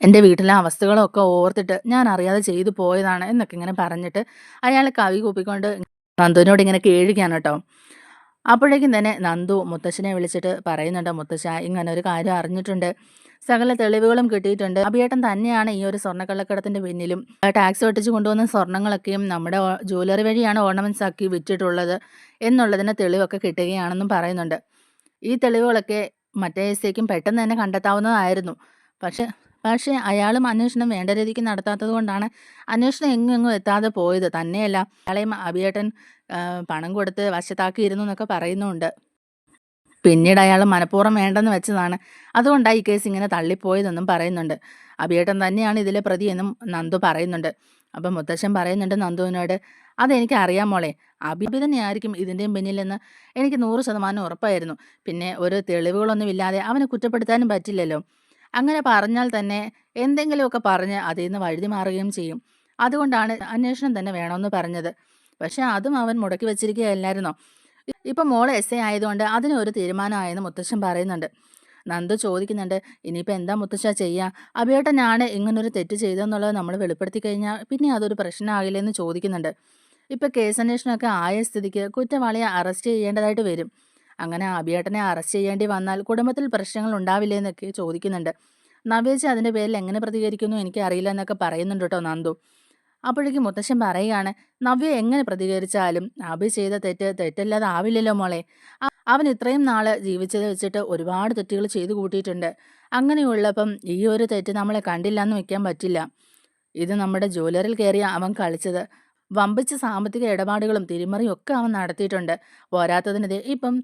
എന്റെ വീട്ടിലെ അവസ്ഥകളൊക്കെ ഓർത്തിട്ട് ഞാൻ അറിയാതെ ചെയ്തു പോയതാണ് എന്നൊക്കെ ഇങ്ങനെ പറഞ്ഞിട്ട് അയാൾ കവി കൂപ്പിക്കൊണ്ട് നന്ദുവിനോട് ഇങ്ങനെ കേഴുകയാണ് കേട്ടോ. അപ്പോഴേക്കും തന്നെ നന്ദു മുത്തശ്ശനെ വിളിച്ചിട്ട് പറയുന്നുണ്ട് മുത്തശ്ശ ഇങ്ങനെ ഒരു കാര്യം അറിഞ്ഞിട്ടുണ്ട്. സകല തെളിവുകളും കിട്ടിയിട്ടുണ്ട്. അഭിയേട്ടൻ തന്നെയാണ് ഈ ഒരു സ്വർണക്കള്ളക്കടത്തിന്റെ പിന്നിലും. ടാക്സ് വെട്ടിച്ചു കൊണ്ടുവന്ന സ്വർണങ്ങളൊക്കെയും നമ്മുടെ ജ്വല്ലറി വഴിയാണ് ഓർണമെന്റ്സ് ആക്കി വിറ്റിട്ടുള്ളത് എന്നുള്ളതിന് തെളിവൊക്കെ കിട്ടുകയാണെന്നും പറയുന്നുണ്ട്. ഈ തെളിവുകളൊക്കെ മറ്റേ എസ്ഐക്കും പെട്ടെന്ന് തന്നെ കണ്ടെത്താവുന്നതായിരുന്നു. പക്ഷെ പക്ഷേ അയാളും അന്വേഷണം വേണ്ട രീതിക്ക് നടത്താത്തത് കൊണ്ടാണ് അന്വേഷണം എങ്ങും എത്താതെ പോയത്. തന്നെയല്ല അയാളെയും അഭിയേട്ടൻ പണം കൊടുത്ത് വശത്താക്കിയിരുന്നു എന്നൊക്കെ പറയുന്നുണ്ട്. പിന്നീട് അയാൾ മനഃപൂർവം വേണ്ടെന്ന് വെച്ചതാണ്. അതുകൊണ്ടാണ് ഈ കേസ് ഇങ്ങനെ തള്ളിപ്പോയതെന്നും പറയുന്നുണ്ട്. അഭിയേട്ടൻ തന്നെയാണ് ഇതിലെ പ്രതിയെന്നും നന്ദു പറയുന്നുണ്ട്. അപ്പം മുത്തശ്ശൻ പറയുന്നുണ്ട് നന്ദുവിനോട് അതെനിക്ക് അറിയാം മോളെ. അബി തന്നെയായിരിക്കും ഇതിന്റെയും പിന്നിലെന്ന്. എനിക്ക് നൂറ് ശതമാനം ഉറപ്പായിരുന്നു. പിന്നെ ഒരു തെളിവുകളൊന്നും ഇല്ലാതെ അവനെ കുറ്റപ്പെടുത്താനും പറ്റില്ലല്ലോ. അങ്ങനെ പറഞ്ഞാൽ തന്നെ എന്തെങ്കിലുമൊക്കെ പറഞ്ഞ് അതിൽ നിന്ന് വഴുതി മാറുകയും ചെയ്യും. അതുകൊണ്ടാണ് അന്വേഷണം തന്നെ വേണമെന്ന് പറഞ്ഞത്. പക്ഷെ അതും അവൻ മുടക്കി വെച്ചിരിക്കുകയല്ലായിരുന്നോ? ഇപ്പൊ മോൾ എസ് എ ആയതുകൊണ്ട് അതിനൊരു തീരുമാനമായെന്ന് മുത്തശ്ശൻ പറയുന്നുണ്ട്. നന്ദു ചോദിക്കുന്നുണ്ട് ഇനിയിപ്പോൾ എന്താ മുത്തശ്ശ ചെയ്യുക അഭിയേട്ടനാണ് ഇങ്ങനൊരു തെറ്റ് ചെയ്തെന്നുള്ളത് നമ്മൾ വെളിപ്പെടുത്തി കഴിഞ്ഞാൽ പിന്നെ അതൊരു പ്രശ്നമാകില്ലെന്ന് ചോദിക്കുന്നുണ്ട്. ഇപ്പം കേസന്വേഷണമൊക്കെ ആയ സ്ഥിതിക്ക് കുറ്റവാളിയെ അറസ്റ്റ് ചെയ്യേണ്ടതായിട്ട് വരും. അങ്ങനെ അഭിയേട്ടനെ അറസ്റ്റ് ചെയ്യേണ്ടി വന്നാൽ കുടുംബത്തിൽ പ്രശ്നങ്ങൾ ഉണ്ടാവില്ലേ എന്നൊക്കെ ചോദിക്കുന്നുണ്ട്. നവ്യേച്ചി അതിന്റെ പേരിൽ എങ്ങനെ പ്രതികരിക്കുന്നു എനിക്കറിയില്ല എന്നൊക്കെ പറയുന്നുണ്ട് കേട്ടോ നന്ദു. അപ്പോഴേക്കും മുത്തശ്ശൻ പറയുകയാണ് നവ്യ എങ്ങനെ പ്രതികരിച്ചാലും അഭി ചെയ്ത തെറ്റ് തെറ്റല്ലാതെ ആവില്ലല്ലോ മോളെ അവൻ ഇത്രയും നാൾ ജീവിച്ചത് വെച്ചിട്ട് ഒരുപാട് തെറ്റുകൾ ചെയ്തു കൂട്ടിയിട്ടുണ്ട്. അങ്ങനെയുള്ളപ്പം ഈ ഒരു തെറ്റ് നമ്മളെ കണ്ടില്ല എന്ന് വെക്കാൻ പറ്റില്ല. ഇത് നമ്മുടെ ജ്വല്ലറിൽ കയറിയ അവൻ കളിച്ചത്. വമ്പിച്ച സാമ്പത്തിക ഇടപാടുകളും തിരിമറിയും ഒക്കെ അവൻ നടത്തിയിട്ടുണ്ട്. പോരാത്തതിനെതിരെ ഇപ്പം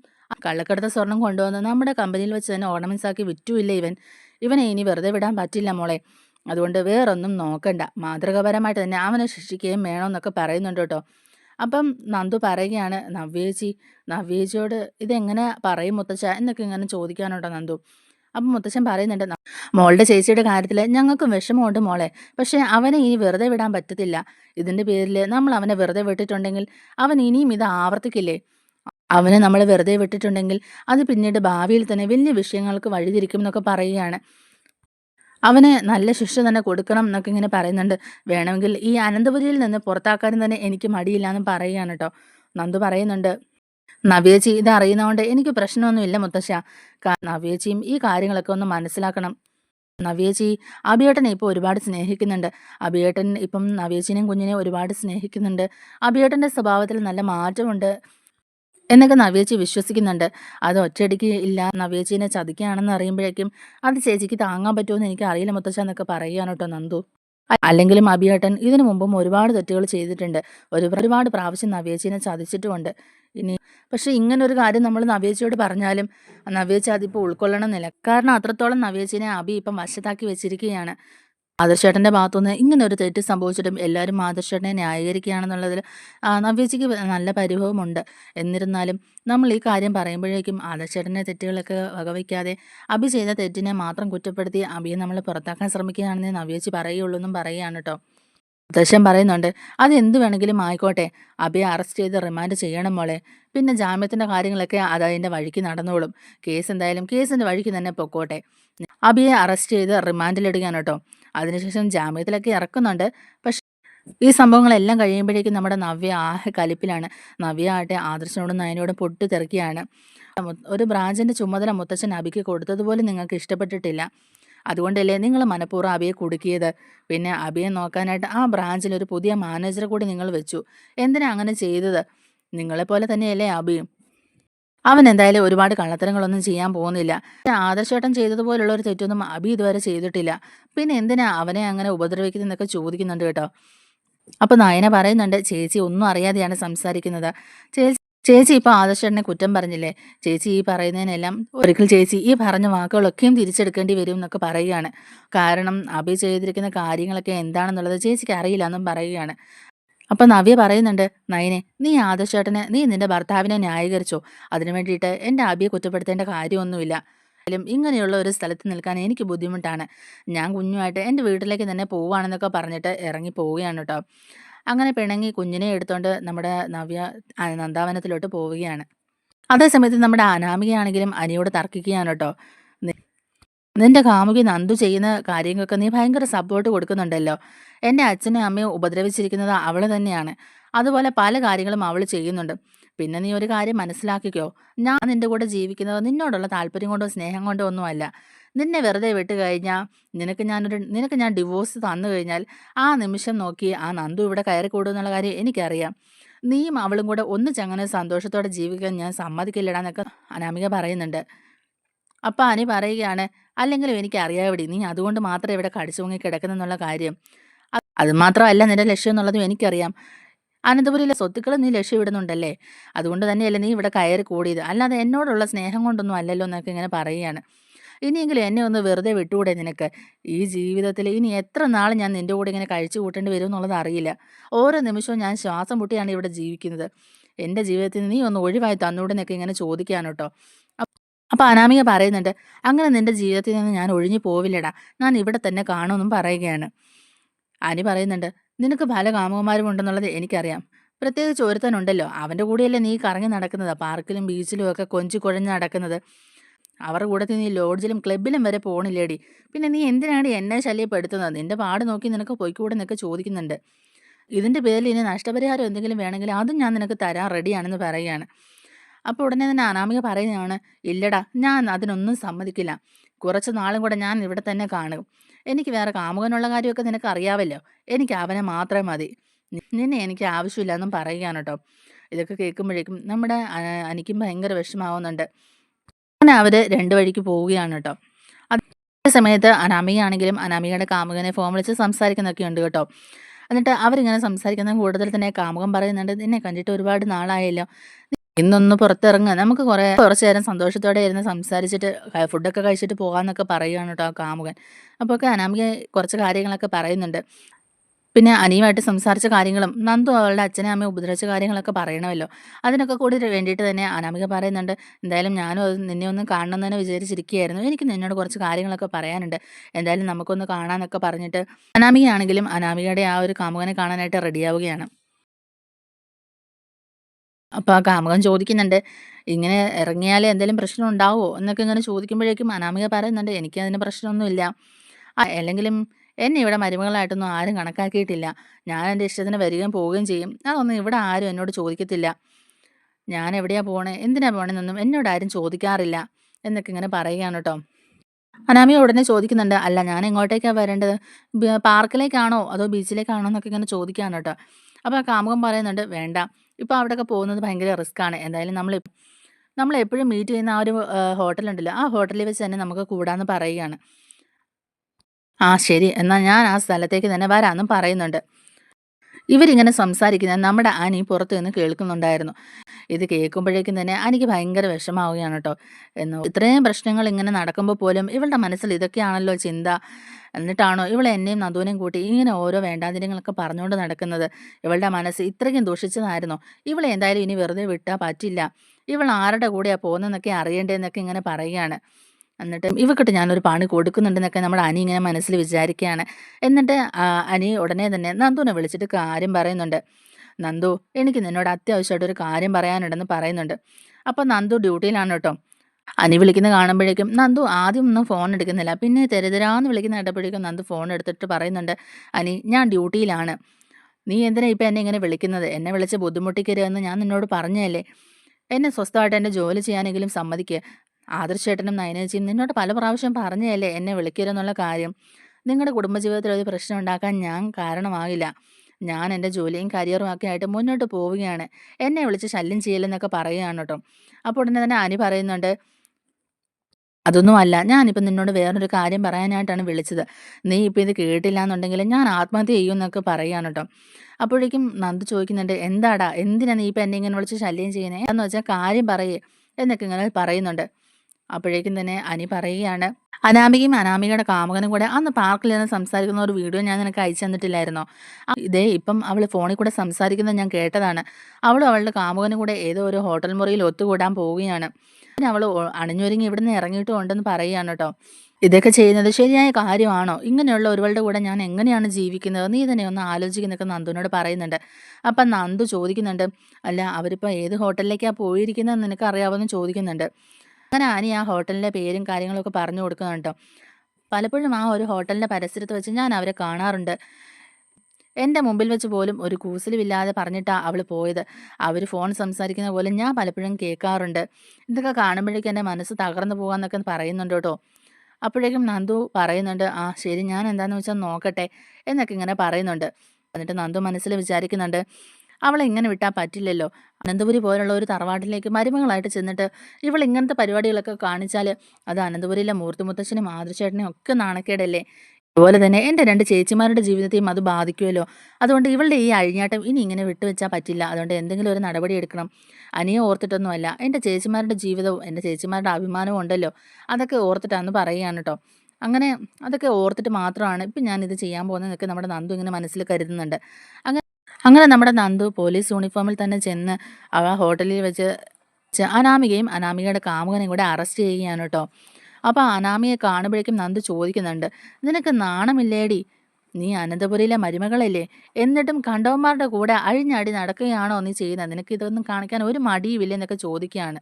കള്ളക്കടത്ത സ്വർണം കൊണ്ടുവന്ന് നമ്മുടെ കമ്പനിയിൽ വെച്ച് തന്നെ ഓർണമെന്റ്സ് ആക്കി വിറ്റുമില്ല ഇവൻ? ഇവനെ ഇനി വെറുതെ വിടാൻ പറ്റില്ല മോളെ. അതുകൊണ്ട് വേറൊന്നും നോക്കണ്ട. മാതൃകാപരമായിട്ട് തന്നെ അവനെ ശിക്ഷിക്കുകയും വേണമെന്നൊക്കെ പറയുന്നുണ്ട് കേട്ടോ. അപ്പം നന്ദു പറയുകയാണ് നവ്യേച്ചി നവ്യേച്ചിയോട് ഇതെങ്ങനെ പറയും മുത്തച്ഛ? എന്നൊക്കെ ഇങ്ങനെ ചോദിക്കാനുണ്ടോ നന്ദു? അപ്പം മുത്തച്ഛൻ പറയുന്നുണ്ട് മോളുടെ ചേച്ചിയുടെ കാര്യത്തിൽ ഞങ്ങൾക്കും വിഷമമുണ്ട് മോളെ. പക്ഷേ അവനെ ഇനി വെറുതെ വിടാൻ പറ്റത്തില്ല. ഇതിന്റെ പേരിൽ നമ്മൾ അവനെ വെറുതെ വിട്ടിട്ടുണ്ടെങ്കിൽ അവൻ ഇനിയും ഇത് ആവർത്തിക്കില്ലേ? അവനെ നമ്മൾ വെറുതെ വിട്ടിട്ടുണ്ടെങ്കിൽ അത് പിന്നീട് ഭാവിയിൽ തന്നെ വലിയ വിഷയങ്ങൾക്ക് വഴിതിരിക്കും എന്നൊക്കെ പറയുകയാണ്. അവന് നല്ല ശിക്ഷ തന്നെ കൊടുക്കണം എന്നൊക്കെ ഇങ്ങനെ പറയുന്നുണ്ട്. വേണമെങ്കിൽ ഈ അനന്തപുരിയിൽ നിന്ന് പുറത്താക്കാനും തന്നെ എനിക്ക് മടിയില്ല എന്ന് പറയുകയാണ് കേട്ടോ നന്ദു പറയുന്നുണ്ട് നവ്യേച്ചി ഇത് അറിയുന്നതുകൊണ്ട് എനിക്ക് പ്രശ്നമൊന്നുമില്ല മുത്തശ്ശ നവ്യേച്ചിയും ഈ കാര്യങ്ങളൊക്കെ ഒന്ന് മനസ്സിലാക്കണം. നവ്യേച്ചി അഭിയേട്ടനെ ഇപ്പോൾ ഒരുപാട് സ്നേഹിക്കുന്നുണ്ട്. അഭിയേട്ടൻ ഇപ്പം നവ്യേച്ചിനെയും കുഞ്ഞിനെയും ഒരുപാട് സ്നേഹിക്കുന്നുണ്ട്. അഭിയേട്ടന്റെ സ്വഭാവത്തിൽ നല്ല മാറ്റമുണ്ട്. എന്നൊക്കെ നവ്യേച്ചി വിശ്വസിക്കുന്നുണ്ട്. അത് ഒറ്റയടിക്ക് ഇല്ല നവ്യേച്ചീനെ ചതിക്കുകയാണെന്ന് അറിയുമ്പോഴേക്കും അത് ചേച്ചിക്ക് താങ്ങാൻ പറ്റുമെന്ന് എനിക്ക് അറിയില്ല മുത്തച്ഛ എന്നൊക്കെ പറയുകയാണ് കേട്ടോ നന്ദു. അല്ലെങ്കിലും അഭിയേട്ടൻ ഇതിനു മുമ്പും ഒരുപാട് തെറ്റുകൾ ചെയ്തിട്ടുണ്ട്. ഒരു ഒരുപാട് പ്രാവശ്യം നവ്യേച്ചിനെ ചതിച്ചിട്ടുമുണ്ട്. ഇനി പക്ഷെ ഇങ്ങനൊരു കാര്യം നമ്മൾ നവ്യേച്ചിയോട് പറഞ്ഞാലും നവ്യേച്ചി അതിപ്പോൾ ഉൾക്കൊള്ളണമെന്നില്ല കാരണം അത്രത്തോളം നവ്യേച്ചിനെ അഭി ഇപ്പം വശത്താക്കി വെച്ചിരിക്കുകയാണ്. ആദർശേട്ടന്റെ ഭാഗത്തുനിന്ന് ഇങ്ങനെ ഒരു തെറ്റ് സംഭവിച്ചിട്ടും എല്ലാവരും ആദർശേട്ടനെ ന്യായീകരിക്കുകയാണെന്നുള്ളതിൽ നവ്യജിക്ക് നല്ല പരിഭവമുണ്ട്. എന്നിരുന്നാലും നമ്മൾ ഈ കാര്യം പറയുമ്പോഴേക്കും ആദർശേട്ടന്റെ തെറ്റുകളൊക്കെ വകവയ്ക്കാതെ അഭി ചെയ്ത തെറ്റിനെ മാത്രം കുറ്റപ്പെടുത്തി അഭിയെ നമ്മൾ പുറത്താക്കാൻ ശ്രമിക്കുകയാണെന്ന് നവ്യജി പറയുള്ളൂ എന്നും പറയുകയാണ് കേട്ടോ. ദശം പറയുന്നുണ്ട് അത് എന്ത് വേണമെങ്കിലും ആയിക്കോട്ടെ അഭിയെ അറസ്റ്റ് ചെയ്ത് റിമാൻഡ് ചെയ്യണം മോളെ. പിന്നെ ജാമ്യത്തിന്റെ കാര്യങ്ങളൊക്കെ അത് അതിന്റെ വഴിക്ക് നടന്നോളും. കേസ് എന്തായാലും കേസിന്റെ വഴിക്ക് തന്നെ പൊക്കോട്ടെ. അഭിയെ അറസ്റ്റ് ചെയ്ത് റിമാൻഡിലിടുകയാണ് കേട്ടോ. അതിനുശേഷം ജാമ്യത്തിലൊക്കെ ഇറക്കുന്നുണ്ട്. പക്ഷെ ഈ സംഭവങ്ങളെല്ലാം കഴിയുമ്പോഴേക്കും നമ്മുടെ നവ്യ ആഹ് കലിപ്പിലാണ്. നവ്യ ആട്ടെ ആദർശനോടും നയനോടും പൊട്ടിത്തെറിക്കുകയാണ്. ഒരു ബ്രാഞ്ചിന്റെ ചുമതല മുത്തച്ഛൻ അബിക്ക് കൊടുത്തതുപോലെ നിങ്ങൾക്ക് ഇഷ്ടപ്പെട്ടിട്ടില്ല. അതുകൊണ്ടല്ലേ നിങ്ങൾ മനഃപൂർവം അബിയെ കുടുക്കിയത്? പിന്നെ അബിയെ നോക്കാനായിട്ട് ആ ബ്രാഞ്ചിൽ ഒരു പുതിയ മാനേജറെ കൂടി നിങ്ങൾ വെച്ചു. എന്തിനാ അങ്ങനെ ചെയ്തത്? നിങ്ങളെപ്പോലെ തന്നെയല്ലേ അബിയും? അവൻ എന്തായാലും ഒരുപാട് കള്ളത്തരങ്ങളൊന്നും ചെയ്യാൻ പോകുന്നില്ല. ആദർശേട്ടൻ ചെയ്തതുപോലുള്ള ഒരു തെറ്റൊന്നും അബി ഇതുവരെ ചെയ്തിട്ടില്ല. പിന്നെ എന്തിനാ അവനെ അങ്ങനെ ഉപദ്രവിക്കുന്നതെന്നൊക്കെ ചോദിക്കുന്നുണ്ട് കേട്ടോ. അപ്പോൾ നയന പറയുന്നുണ്ട് ചേച്ചി ഒന്നും അറിയാതെയാണ് സംസാരിക്കുന്നത്. ചേച്ചി ചേച്ചി ഇപ്പോൾ ആദർശേട്ടനെ കുറ്റം പറഞ്ഞില്ലേ? ചേച്ചി ഈ പറയുന്നതിനെല്ലാം ഒരിക്കൽ ചേച്ചി ഈ പറഞ്ഞ വാക്കുകളൊക്കെയും തിരിച്ചെടുക്കേണ്ടി വരും എന്നൊക്കെ പറയുകയാണ്. കാരണം അഭി ചെയ്തിരിക്കുന്ന കാര്യങ്ങളൊക്കെ എന്താണെന്നുള്ളത് ചേച്ചിക്ക് അറിയില്ല എന്നും പറയുകയാണ്. അപ്പം നവ്യ പറയുന്നുണ്ട് നയനെ നീ ആദർശേട്ടനെ നീ നിന്റെ ഭർത്താവിനെ ന്യായീകരിച്ചോ? അതിനു വേണ്ടിയിട്ട് എന്റെ അഭിയെ കുറ്റപ്പെടുത്തേണ്ട കാര്യമൊന്നുമില്ല. ാലും ഇങ്ങനെയുള്ള ഒരു സ്ഥലത്ത് നിൽക്കാൻ എനിക്ക് ബുദ്ധിമുട്ടാണ്. ഞാൻ കുഞ്ഞുമായിട്ട് എന്റെ വീട്ടിലേക്ക് തന്നെ പോവുകയാണെന്നൊക്കെ പറഞ്ഞിട്ട് ഇറങ്ങി പോവുകയാണ് കേട്ടോ അങ്ങനെ പിണങ്ങി കുഞ്ഞിനെ എടുത്തുകൊണ്ട് നമ്മുടെ നവ്യ നന്ദാവനത്തിലോട്ട് പോവുകയാണ്. അതേസമയത്ത് നമ്മുടെ അനാമികയാണെങ്കിലും അനിയോട് തർക്കിക്കുകയാണ് കേട്ടോ നിന്റെ കാമുകി നന്ദു ചെയ്യുന്ന കാര്യങ്ങൾക്ക് നീ ഭയങ്കര സപ്പോർട്ട് കൊടുക്കുന്നുണ്ടല്ലോ. എന്റെ അച്ഛനും അമ്മയും ഉപദ്രവിച്ചിരിക്കുന്നത് അവൾ തന്നെയാണ്. അതുപോലെ പല കാര്യങ്ങളും അവൾ ചെയ്യുന്നുണ്ട്. പിന്നെ നീ ഒരു കാര്യം മനസ്സിലാക്കിക്കോ. ഞാൻ നിന്റെ കൂടെ ജീവിക്കുന്നത് നിന്നോടുള്ള താല്പര്യം കൊണ്ടോ സ്നേഹം കൊണ്ടോ ഒന്നുമല്ല. നിന്നെ വെറുതെ വിട്ട് കഴിഞ്ഞാൽ നിനക്ക് ഞാനൊരു നിനക്ക് ഞാൻ ഡിവോഴ്സ് തന്നു കഴിഞ്ഞാൽ ആ നിമിഷം നോക്കി ആ നന്ദു ഇവിടെ കയറി കൂടുമെന്നുള്ള കാര്യം എനിക്കറിയാം. നീയും അവളും കൂടെ ഒന്ന് ചങ്ങനെ സന്തോഷത്തോടെ ജീവിക്കാൻ ഞാൻ സമ്മതിക്കില്ലടാന്നൊക്കെ അനാമിക പറയുന്നുണ്ട്. അപ്പം അനി പറയുകയാണ് അല്ലെങ്കിലും എനിക്ക് അറിയാവിടെ നീ അതുകൊണ്ട് മാത്രം ഇവിടെ കടിച്ചു മുങ്ങി കിടക്കുന്നെന്നുള്ള കാര്യം. അത് മാത്രമല്ല നിന്റെ ലക്ഷ്യം എന്നുള്ളതും എനിക്കറിയാം. അനന്തപുരിയിലെ സ്വത്തുക്കൾ നീ ലക്ഷ്യമിടുന്നുണ്ടല്ലേ അതുകൊണ്ട് തന്നെയല്ലേ നീ ഇവിടെ കയറി കൂടിയത്. അല്ലാതെ എന്നോടുള്ള സ്നേഹം കൊണ്ടൊന്നും അല്ലല്ലോ എന്നൊക്കെ ഇങ്ങനെ പറയുകയാണ്. ഇനിയെങ്കിലും എന്നെ ഒന്ന് വെറുതെ വിട്ടുകൂടെ നിനക്ക്? ഈ ജീവിതത്തിൽ ഇനി എത്ര നാൾ ഞാൻ നിന്റെ കൂടെ ഇങ്ങനെ കഴിച്ചു കൂട്ടേണ്ടി വരും എന്നുള്ളത് അറിയില്ല. ഓരോ നിമിഷവും ഞാൻ ശ്വാസം മുട്ടിയാണ് ഇവിടെ ജീവിക്കുന്നത്. എന്റെ ജീവിതത്തിൽ നീ ഒന്ന് ഒഴിവായി തന്നൂടെ എന്നൊക്കെ ഇങ്ങനെ ചോദിക്കാനോട്ടോ അപ്പോൾ അനാമിക പറയുന്നുണ്ട് അങ്ങനെ നിന്റെ ജീവിതത്തിൽ നിന്ന് ഞാൻ ഒഴിഞ്ഞു പോവില്ലടാ. ഞാൻ ഇവിടെ തന്നെ കാണുമെന്നും പറയുകയാണ്. അനി പറയുന്നുണ്ട് നിനക്ക് പല കാമുകന്മാരും ഉണ്ടെന്നുള്ളത് എനിക്കറിയാം. പ്രത്യേകിച്ച് ഒരുത്തനുണ്ടല്ലോ. അവന്റെ കൂടെയല്ലേ നീ കറങ്ങി നടക്കുന്നത്. പാർക്കിലും ബീച്ചിലും ഒക്കെ കൊഞ്ചി കുഴഞ്ഞ് നടക്കുന്നത്. അവരുടെ കൂടെ നീ ലോഡ്ജിലും ക്ലബിലും വരെ പോണില്ലേടി. പിന്നെ നീ എന്തിനാണ് എന്നെ ശല്യപ്പെടുത്തുന്നത്? നിന്റെ പാട് നോക്കി നിനക്ക് പൊയ്ക്കൂടെ നിനക്ക് ചോദിക്കുന്നുണ്ട്. ഇതിന്റെ പേരിൽ ഇനി നഷ്ടപരിഹാരം എന്തെങ്കിലും വേണമെങ്കിൽ അതും ഞാൻ നിനക്ക് തരാൻ റെഡിയാണെന്ന് പറയുകയാണ്. അപ്പോൾ ഉടനെ തന്നെ അനാമിക പറയുന്നതാണ് ഇല്ലടാ ഞാൻ അതിനൊന്നും സമ്മതിക്കില്ല. കുറച്ച് നാളും കൂടെ ഞാൻ ഇവിടെ തന്നെ കാണും. എനിക്ക് വേറെ കാമുകനുള്ള കാര്യമൊക്കെ നിനക്ക് അറിയാവല്ലോ. എനിക്ക് അവനെ മാത്രമേ മതി. നിന്നെ എനിക്ക് ആവശ്യമില്ല എന്നും പറയുകയാണ് കേട്ടോ. ഇതൊക്കെ കേൾക്കുമ്പോഴേക്കും നമ്മുടെ എനിക്കും ഭയങ്കര വിഷമാവുന്നുണ്ട് അങ്ങനെ അവർ രണ്ട് വഴിക്ക് പോവുകയാണ് കേട്ടോ. അതേ സമയത്ത് അനാമികയാണെങ്കിലും അനാമികയുടെ കാമുകനെ ഫോൺ വിളിച്ച് സംസാരിക്കുന്നൊക്കെ ഉണ്ട് കേട്ടോ. എന്നിട്ട് അവരിങ്ങനെ സംസാരിക്കുന്ന കൂടുതൽ തന്നെ കാമുകം പറയുന്നുണ്ട് നിന്നെ കണ്ടിട്ട് ഒരുപാട് നാളായല്ലോ. ഇന്നൊന്ന് പുറത്തിറങ്ങുക നമുക്ക് കുറേ കുറച്ച് നേരം സന്തോഷത്തോടെ ഇരുന്ന് സംസാരിച്ചിട്ട് ഫുഡൊക്കെ കഴിച്ചിട്ട് പോകാമെന്നൊക്കെ പറയുകയാണ് കേട്ടോ ആ കാമുകൻ. അപ്പോൾ ഒക്കെ അനാമിക കുറച്ച് കാര്യങ്ങളൊക്കെ പറയുന്നുണ്ട്. പിന്നെ അനിയുമായിട്ട് സംസാരിച്ച കാര്യങ്ങളും നന്ദു അവളുടെ അച്ഛനെ അമ്മയെ ഉപദ്രവിച്ച കാര്യങ്ങളൊക്കെ പറയണമല്ലോ. അതിനൊക്കെ കൂടി വേണ്ടിയിട്ട് തന്നെ അനാമിക പറയുന്നുണ്ട് എന്തായാലും ഞാനും അത് നിന്നെ ഒന്ന് കാണണം തന്നെ വിചാരിച്ചിരിക്കുകയായിരുന്നു. എനിക്ക് നിന്നോട് കുറച്ച് കാര്യങ്ങളൊക്കെ പറയാനുണ്ട്. എന്തായാലും നമുക്കൊന്ന് കാണാമെന്നൊക്കെ പറഞ്ഞിട്ട് അനാമികയാണെങ്കിലും അനാമികയുടെ ആ ഒരു കാമുകനെ കാണാനായിട്ട് റെഡിയാവുകയാണ് അപ്പോൾ ആ കാമുകൻ ചോദിക്കുന്നുണ്ട് ഇങ്ങനെ ഇറങ്ങിയാൽ എന്തെങ്കിലും പ്രശ്നം ഉണ്ടാവുമോ എന്നൊക്കെ ഇങ്ങനെ ചോദിക്കുമ്പോഴേക്കും അനാമിക പറയുന്നുണ്ട് എനിക്ക് അതിന് പ്രശ്നമൊന്നുമില്ല. അല്ലെങ്കിലും എന്നെ ഇവിടെ മരുമകളായിട്ടൊന്നും ആരും കണക്കാക്കിയിട്ടില്ല. ഞാൻ എന്റെ ഇഷ്ടത്തിന് വരികയും പോവുകയും ചെയ്യും. അതൊന്നും ഇവിടെ ആരും എന്നോട് ചോദിക്കത്തില്ല. ഞാൻ എവിടെയാണ് പോകണേ എന്തിനാണ് പോണേന്നൊന്നും എന്നോട് ആരും ചോദിക്കാറില്ല. എന്നൊക്കെ ഇങ്ങനെ പറയുകയാണ് കേട്ടോ. അനാമിക ഉടനെ ചോദിക്കുന്നുണ്ട് അല്ല ഞാൻ എങ്ങോട്ടേക്കാണ് വരേണ്ടത്? പാർക്കിലേക്കാണോ? അതോ ബീച്ചിലേക്കാണോ? എന്നൊക്കെ ഇങ്ങനെ ചോദിക്കുകയാണ് കേട്ടോ. അപ്പോൾ ആ കാമുകം പറയുന്നുണ്ട് വേണ്ട. ഇപ്പോൾ അവിടെയൊക്കെ പോകുന്നത് ഭയങ്കര റിസ്ക് ആണ്. എന്തായാലും നമ്മൾ നമ്മൾ എപ്പോഴും മീറ്റ് ചെയ്യുന്ന ആ ഒരു ഹോട്ടലുണ്ടല്ലോ ആ ഹോട്ടലിൽ വെച്ച് തന്നെ നമുക്ക് കൂടാമെന്ന് പറയുകയാണ്. ആ ശരി. എന്നാൽ ഞാൻ ആ സ്ഥലത്തേക്ക് തന്നെ വരാമെന്നും പറയുന്നുണ്ട്. ഇവരിങ്ങനെ സംസാരിക്കുന്ന നമ്മുടെ അനി പുറത്തു നിന്ന് കേൾക്കുന്നുണ്ടായിരുന്നു. ഇത് കേൾക്കുമ്പോഴേക്കും തന്നെ അനിക്ക് ഭയങ്കര വിഷമാവുകയാണ് കേട്ടോ. എന്ന് ഇത്രയും പ്രശ്നങ്ങൾ ഇങ്ങനെ നടക്കുമ്പോൾ പോലും ഇവളുടെ മനസ്സിൽ ഇതൊക്കെയാണല്ലോ ചിന്ത. എന്നിട്ടാണോ ഇവൾ എന്നെയും നദുവിനെയും കൂട്ടി ഇങ്ങനെ ഓരോ വേണ്ടാതിരങ്ങളൊക്കെ പറഞ്ഞുകൊണ്ട് നടക്കുന്നത്. ഇവളുടെ മനസ്സ് ഇത്രയ്ക്കും ദൂഷിച്ചതായിരുന്നു. ഇവളെ എന്തായാലും ഇനി വെറുതെ വിട്ടാൽ പറ്റില്ല. ഇവൾ ആരുടെ കൂടെയാണ് പോകുന്നതെന്നൊക്കെ അറിയേണ്ടതെന്നൊക്കെ ഇങ്ങനെ പറയുകയാണ്. എന്നിട്ട് ഇവക്കിട്ട് ഞാനൊരു പാണി കൊടുക്കുന്നുണ്ടെന്നൊക്കെ നമ്മുടെ അനി ഇങ്ങനെ മനസ്സിൽ വിചാരിക്കുകയാണ് എന്നിട്ട് അനി ഉടനെ തന്നെ നന്ദുവിനെ വിളിച്ചിട്ട് കാര്യം പറയുന്നുണ്ട്. നന്ദു എനിക്ക് നിന്നോട് അത്യാവശ്യമായിട്ട് ഒരു കാര്യം പറയാനുണ്ടെന്ന് പറയുന്നുണ്ട്. അപ്പോൾ നന്ദു ഡ്യൂട്ടിയിലാണ് കേട്ടോ. അനി വിളിക്കുന്ന കാണുമ്പോഴേക്കും നന്ദു ആദ്യം ഒന്നും ഫോൺ എടുക്കുന്നില്ല. പിന്നെ തെരുതരാന്ന് വിളിക്കുന്ന കേട്ടപ്പോഴേക്കും നന്ദു ഫോൺ എടുത്തിട്ട് പറയുന്നുണ്ട് അനി ഞാൻ ഡ്യൂട്ടിയിലാണ്. നീ എന്തിനാ ഇപ്പം എന്നെ ഇങ്ങനെ വിളിക്കുന്നത്? എന്നെ വിളിച്ച് ബുദ്ധിമുട്ടിക്കരുതെന്ന് ഞാൻ നിന്നോട് പറഞ്ഞതല്ലേ? എന്നെ സ്വസ്ഥമായിട്ട് എന്റെ ജോലി ചെയ്യാനെങ്കിലും സമ്മതിക്കുക ആദർശേട്ടനും നയനേച്ചിയും നിന്നോട് പല പ്രാവശ്യം പറഞ്ഞതല്ലേ എന്നെ വിളിക്കരുതെന്നുള്ള കാര്യം. നിങ്ങളുടെ കുടുംബജീവിതത്തിൽ ഒരു പ്രശ്നം ഉണ്ടാക്കാൻ ഞാൻ കാരണമാകില്ല. ഞാൻ എന്റെ ജോലിയും കരിയറും ഒക്കെ ആയിട്ട് മുന്നോട്ട് പോവുകയാണ്. എന്നെ വിളിച്ച് ശല്യം ചെയ്യലെന്നൊക്കെ പറയുകയാണ് കേട്ടോ. അപ്പോൾ ഉടനെ തന്നെ അനി പറയുന്നുണ്ട് അതൊന്നും അല്ല ഞാനിപ്പോൾ നിന്നോട് വേറൊരു കാര്യം പറയാനായിട്ടാണ് വിളിച്ചത്. നീ ഇപ്പോൾ ഇത് കേട്ടില്ല എന്നുണ്ടെങ്കിൽ ഞാൻ ആത്മഹത്യ ചെയ്യുമെന്നൊക്കെ പറയുകയാണ് കേട്ടോ. അപ്പോഴേക്കും നന്ദ് ചോദിക്കുന്നുണ്ട് എന്താടാ? എന്തിനാ നീ ഇപ്പം എന്നെ ഇങ്ങനെ വിളിച്ച് ശല്യം ചെയ്യുന്നത് എന്ന് വെച്ചാൽ കാര്യം പറയേ എന്നൊക്കെ ഇങ്ങനെ പറയുന്നുണ്ട്. അപ്പോഴേക്കും തന്നെ അനി പറയുകയാണ് അനാമികയും അനാമികയുടെ കാമുകനും കൂടെ അന്ന് പാർക്കിൽ നിന്ന് സംസാരിക്കുന്ന ഒരു വീഡിയോ ഞാൻ നിനക്ക് അയച്ചു തന്നിട്ടില്ലായിരുന്നോ? ഇതേ ഇപ്പം അവൾ ഫോണിൽ കൂടെ സംസാരിക്കുന്നത് ഞാൻ കേട്ടതാണ്. അവളും അവളുടെ കാമുകനും കൂടെ ഏതോ ഒരു ഹോട്ടൽ മുറിയിൽ ഒത്തുകൂടാൻ പോവുകയാണ്. പിന്നെ അവൾ അണിഞ്ഞൊരുങ്ങി ഇവിടുന്ന് ഇറങ്ങിയിട്ടും ഉണ്ടെന്ന് പറയുകയാണ് കേട്ടോ. ഇതൊക്കെ ചെയ്യുന്നത് ശരിയായ കാര്യമാണോ? ഇങ്ങനെയുള്ള ഒരുവളുടെ കൂടെ ഞാൻ എങ്ങനെയാണ് ജീവിക്കുന്നത്? നീ തന്നെ ഒന്ന് ആലോചിക്കുന്നൊക്കെ നന്ദുവിനോട് പറയുന്നുണ്ട്. അപ്പം നന്ദു ചോദിക്കുന്നുണ്ട് അല്ല അവരിപ്പോൾ ഏത് ഹോട്ടലിലേക്കാണ് പോയിരിക്കുന്നതെന്ന് നിനക്ക് അറിയാവുന്ന ചോദിക്കുന്നുണ്ട്. അങ്ങനെ ആനി ആ ഹോട്ടലിന്റെ പേരും കാര്യങ്ങളൊക്കെ പറഞ്ഞു കൊടുക്കുന്നുണ്ട് പലപ്പോഴും ആ ഒരു ഹോട്ടലിന്റെ പരിസരത്ത് വെച്ച് ഞാൻ അവരെ കാണാറുണ്ട്. എന്റെ മുമ്പിൽ വെച്ച് പോലും ഒരു കൂസലുമില്ലാതെ പറഞ്ഞിട്ടാണ് അവൾ പോയത്. അവർ ഫോൺ സംസാരിക്കുന്ന പോലെ ഞാൻ പലപ്പോഴും കേൾക്കാറുണ്ട്. ഇതൊക്കെ കാണുമ്പോഴേക്കും എന്റെ മനസ്സ് തകർന്നു പോകാമെന്നൊക്കെ പറയുന്നുണ്ട് കേട്ടോ. അപ്പോഴേക്കും നന്ദു പറയുന്നുണ്ട് ആ ശരി ഞാൻ എന്താണെന്ന് വെച്ചാൽ നോക്കട്ടെ എന്നൊക്കെ ഇങ്ങനെ പറയുന്നുണ്ട്. എന്നിട്ട് നന്ദു മനസ്സിൽ വിചാരിക്കുന്നുണ്ട് അവളെ ഇങ്ങനെ വിട്ടാൽ പറ്റില്ലല്ലോ. അനന്തപുരി പോലുള്ള ഒരു തറവാട്ടിലേക്ക് മരുമകളായിട്ട് ചെന്നിട്ട് ഇവൾ ഇങ്ങനത്തെ പരിപാടികളൊക്കെ കാണിച്ചാൽ അത് അനന്തപുരിയിലെ മൂർത്തിമുത്തച്ഛനും മാതൃചേട്ടനും ഒക്കെ നാണക്കേടല്ലേ? അതുപോലെ തന്നെ എന്റെ രണ്ട് ചേച്ചിമാരുടെ ജീവിതത്തെയും അത് ബാധിക്കുമല്ലോ അതുകൊണ്ട് ഇവളുടെ ഈ അഴിഞ്ഞാട്ടം ഇനി ഇങ്ങനെ വിട്ടുവെച്ചാൽ പറ്റില്ല. അതുകൊണ്ട് എന്തെങ്കിലും ഒരു നടപടി എടുക്കണം. അനിയെ ഓർത്തിട്ടൊന്നുമല്ല. എന്റെ ചേച്ചിമാരുടെ ജീവിതവും എന്റെ ചേച്ചിമാരുടെ അഭിമാനവും ഉണ്ടല്ലോ. അതൊക്കെ ഓർത്തിട്ടാന്ന് പറയുകയാണ് കേട്ടോ അങ്ങനെ അതൊക്കെ ഓർത്തിട്ട് മാത്രമാണ് ഇപ്പം ഞാനിത് ചെയ്യാൻ പോകുന്നതെന്നൊക്കെ നമ്മുടെ നന്ദു ഇങ്ങനെ മനസ്സിൽ കരുതുന്നുണ്ട്. അങ്ങനെ അങ്ങനെ നമ്മുടെ നന്ദു പോലീസ് യൂണിഫോമിൽ തന്നെ ചെന്ന് അവ ഹോട്ടലിൽ വെച്ച് അനാമികയും അനാമികയുടെ കാമുകനെയും കൂടെ അറസ്റ്റ് ചെയ്യുകയാണ് കേട്ടോ അപ്പോൾ അനാമിയെ കാണുമ്പോഴേക്കും നന്ദു ചോദിക്കുന്നുണ്ട് നിനക്ക് നാണമില്ലേടി? നീ അനന്തപുരിയിലെ മരുമകളല്ലേ? എന്നിട്ടും കണ്ടവന്മാരുടെ കൂടെ അഴിഞ്ഞടി നടക്കുകയാണോ നീ ചെയ്യുന്നത്? നിനക്ക് ഇതൊന്നും കാണിക്കാൻ ഒരു മടിയുമില്ല എന്നൊക്കെ ചോദിക്കുകയാണ്.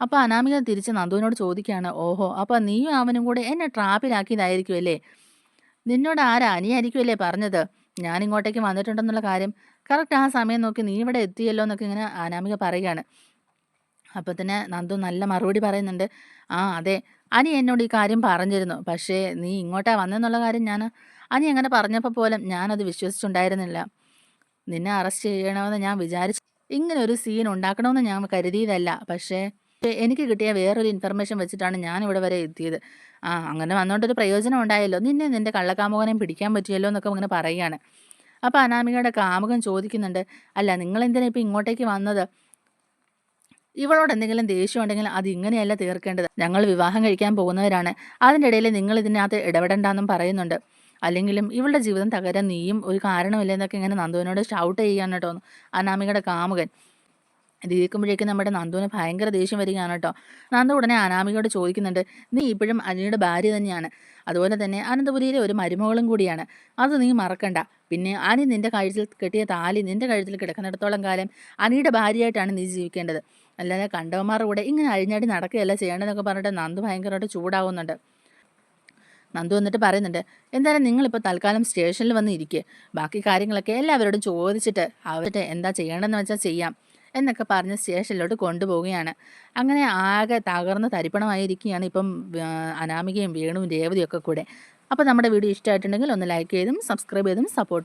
അപ്പോൾ അനാമിക തിരിച്ച് നന്ദുവിനോട് ചോദിക്കുകയാണ് ഓഹോ അപ്പോൾ നീയും അവനും കൂടെ എന്നെ ട്രാപ്പിലാക്കിയതായിരിക്കുമല്ലേ നിന്നോട് ആരാ അനിയായിരിക്കുമല്ലേ പറഞ്ഞത്? ഞാൻ ഇങ്ങോട്ടേക്ക് വന്നിട്ടുണ്ടെന്നുള്ള കാര്യം കറക്റ്റ് ആ സമയം നോക്കി നീ ഇവിടെ എത്തിയല്ലോ എന്നൊക്കെ ഇങ്ങനെ അനാമിക പറയുകയാണ്. അപ്പോൾ തന്നെ നന്ദു നല്ല മറുപടി പറയുന്നുണ്ട്. ആ അതെ. അനി എന്നോട് ഈ കാര്യം പറഞ്ഞിരുന്നു. പക്ഷേ നീ ഇങ്ങോട്ടാ വന്നെന്നുള്ള കാര്യം ഞാൻ അനി അങ്ങനെ പറഞ്ഞപ്പോൾ പോലും ഞാനത് വിശ്വസിച്ചുണ്ടായിരുന്നില്ല. നിന്നെ അറസ്റ്റ് ചെയ്യണമെന്ന് ഞാൻ വിചാരിച്ചു ഇങ്ങനെ ഒരു സീൻ ഉണ്ടാക്കണമെന്ന് ഞാൻ കരുതിയതല്ല. പക്ഷേ എനിക്ക് കിട്ടിയ വേറൊരു ഇൻഫർമേഷൻ വെച്ചിട്ടാണ് ഞാൻ ഇവിടെ വരെ എത്തിയത്. ആ അങ്ങനെ വന്നുകൊണ്ടൊരു പ്രയോജനം ഉണ്ടായല്ലോ. നിന്നെ നിന്റെ കള്ളക്കാമുകനെയും പിടിക്കാൻ പറ്റിയല്ലോ എന്നൊക്കെ അങ്ങനെ പറയുകയാണ്. അപ്പോൾ അനാമികയുടെ കാമുകൻ ചോദിക്കുന്നുണ്ട് അല്ല നിങ്ങൾ എന്തിനാ ഇപ്പോൾ ഇങ്ങോട്ടേക്ക് വന്നത്? ഇവളോട് എന്തെങ്കിലും ദേഷ്യം ഉണ്ടെങ്കിൽ അത് ഇങ്ങനെയല്ല തീർക്കേണ്ടത്. ഞങ്ങൾ വിവാഹം കഴിക്കാൻ പോകുന്നവരാണ്. അതിന്റെ ഇടയിൽ നിങ്ങൾ ഇതിനകത്ത് ഇടപെടണ്ടെന്നും പറയുന്നുണ്ട്. അല്ലെങ്കിലും ഇവളുടെ ജീവിതം തകരാൻ നീയും ഒരു കാരണമില്ലെന്നൊക്കെ ഇങ്ങനെ നന്ദുവിനോട് ഷൗട്ട് ചെയ്യാൻ കേട്ടോ അനാമികയുടെ കാമുകൻ. ഇത് ഇരിക്കുമ്പോഴേക്കും നമ്മുടെ നന്ദുവിന് ഭയങ്കര ദേഷ്യം വരികയാണ് കേട്ടോ. നന്ദു ഉടനെ അനാമികയോട് ചോദിക്കുന്നുണ്ട് നീ ഇപ്പോഴും അനിയുടെ ഭാര്യ തന്നെയാണ്. അതുപോലെ തന്നെ അനന്തപുരിയിലെ ഒരു മരുമകളും കൂടിയാണ്. അത് നീ മറക്കണ്ട. പിന്നെ അനി നിന്റെ കഴുത്തിൽ കെട്ടിയ താലി നിന്റെ കഴുത്തിൽ കിടക്കുന്നിടത്തോളം കാലം അനിയുടെ ഭാര്യയായിട്ടാണ് നീ ജീവിക്കേണ്ടത്. അല്ലാതെ കണ്ടവന്മാരുടെ കൂടെ ഇങ്ങനെ അഴിഞ്ഞാടി നടക്കുകയല്ല ചെയ്യേണ്ടതെന്നൊക്കെ പറഞ്ഞിട്ട് നന്ദു ഭയങ്കരമായിട്ട് ചൂടാവുന്നുണ്ട്. നന്ദു എന്നിട്ട് പറയുന്നുണ്ട് എന്തായാലും നിങ്ങളിപ്പോൾ തൽക്കാലം സ്റ്റേഷനിൽ വന്ന് ഇരിക്കുക ബാക്കി കാര്യങ്ങളൊക്കെ എല്ലാവരോടും ചോദിച്ചിട്ട് അവരുടെ എന്താ ചെയ്യേണ്ടതെന്ന് വെച്ചാൽ ചെയ്യാം. എന്നൊക്കെ പറഞ്ഞ് സ്റ്റേഷനിലോട്ട് കൊണ്ടുപോവുകയാണ്. അങ്ങനെ ആകെ തകർന്ന് തരിപ്പണമായിരിക്കുകയാണ് ഇപ്പം അനാമികയും വീണും രേവതിയൊക്കെ കൂടെ. അപ്പോൾ നമ്മുടെ വീഡിയോ ഇഷ്ടമായിട്ടുണ്ടെങ്കിൽ ഒന്ന് ലൈക്ക് ചെയ്തും സബ്സ്ക്രൈബ് ചെയ്തും സപ്പോർട്ട്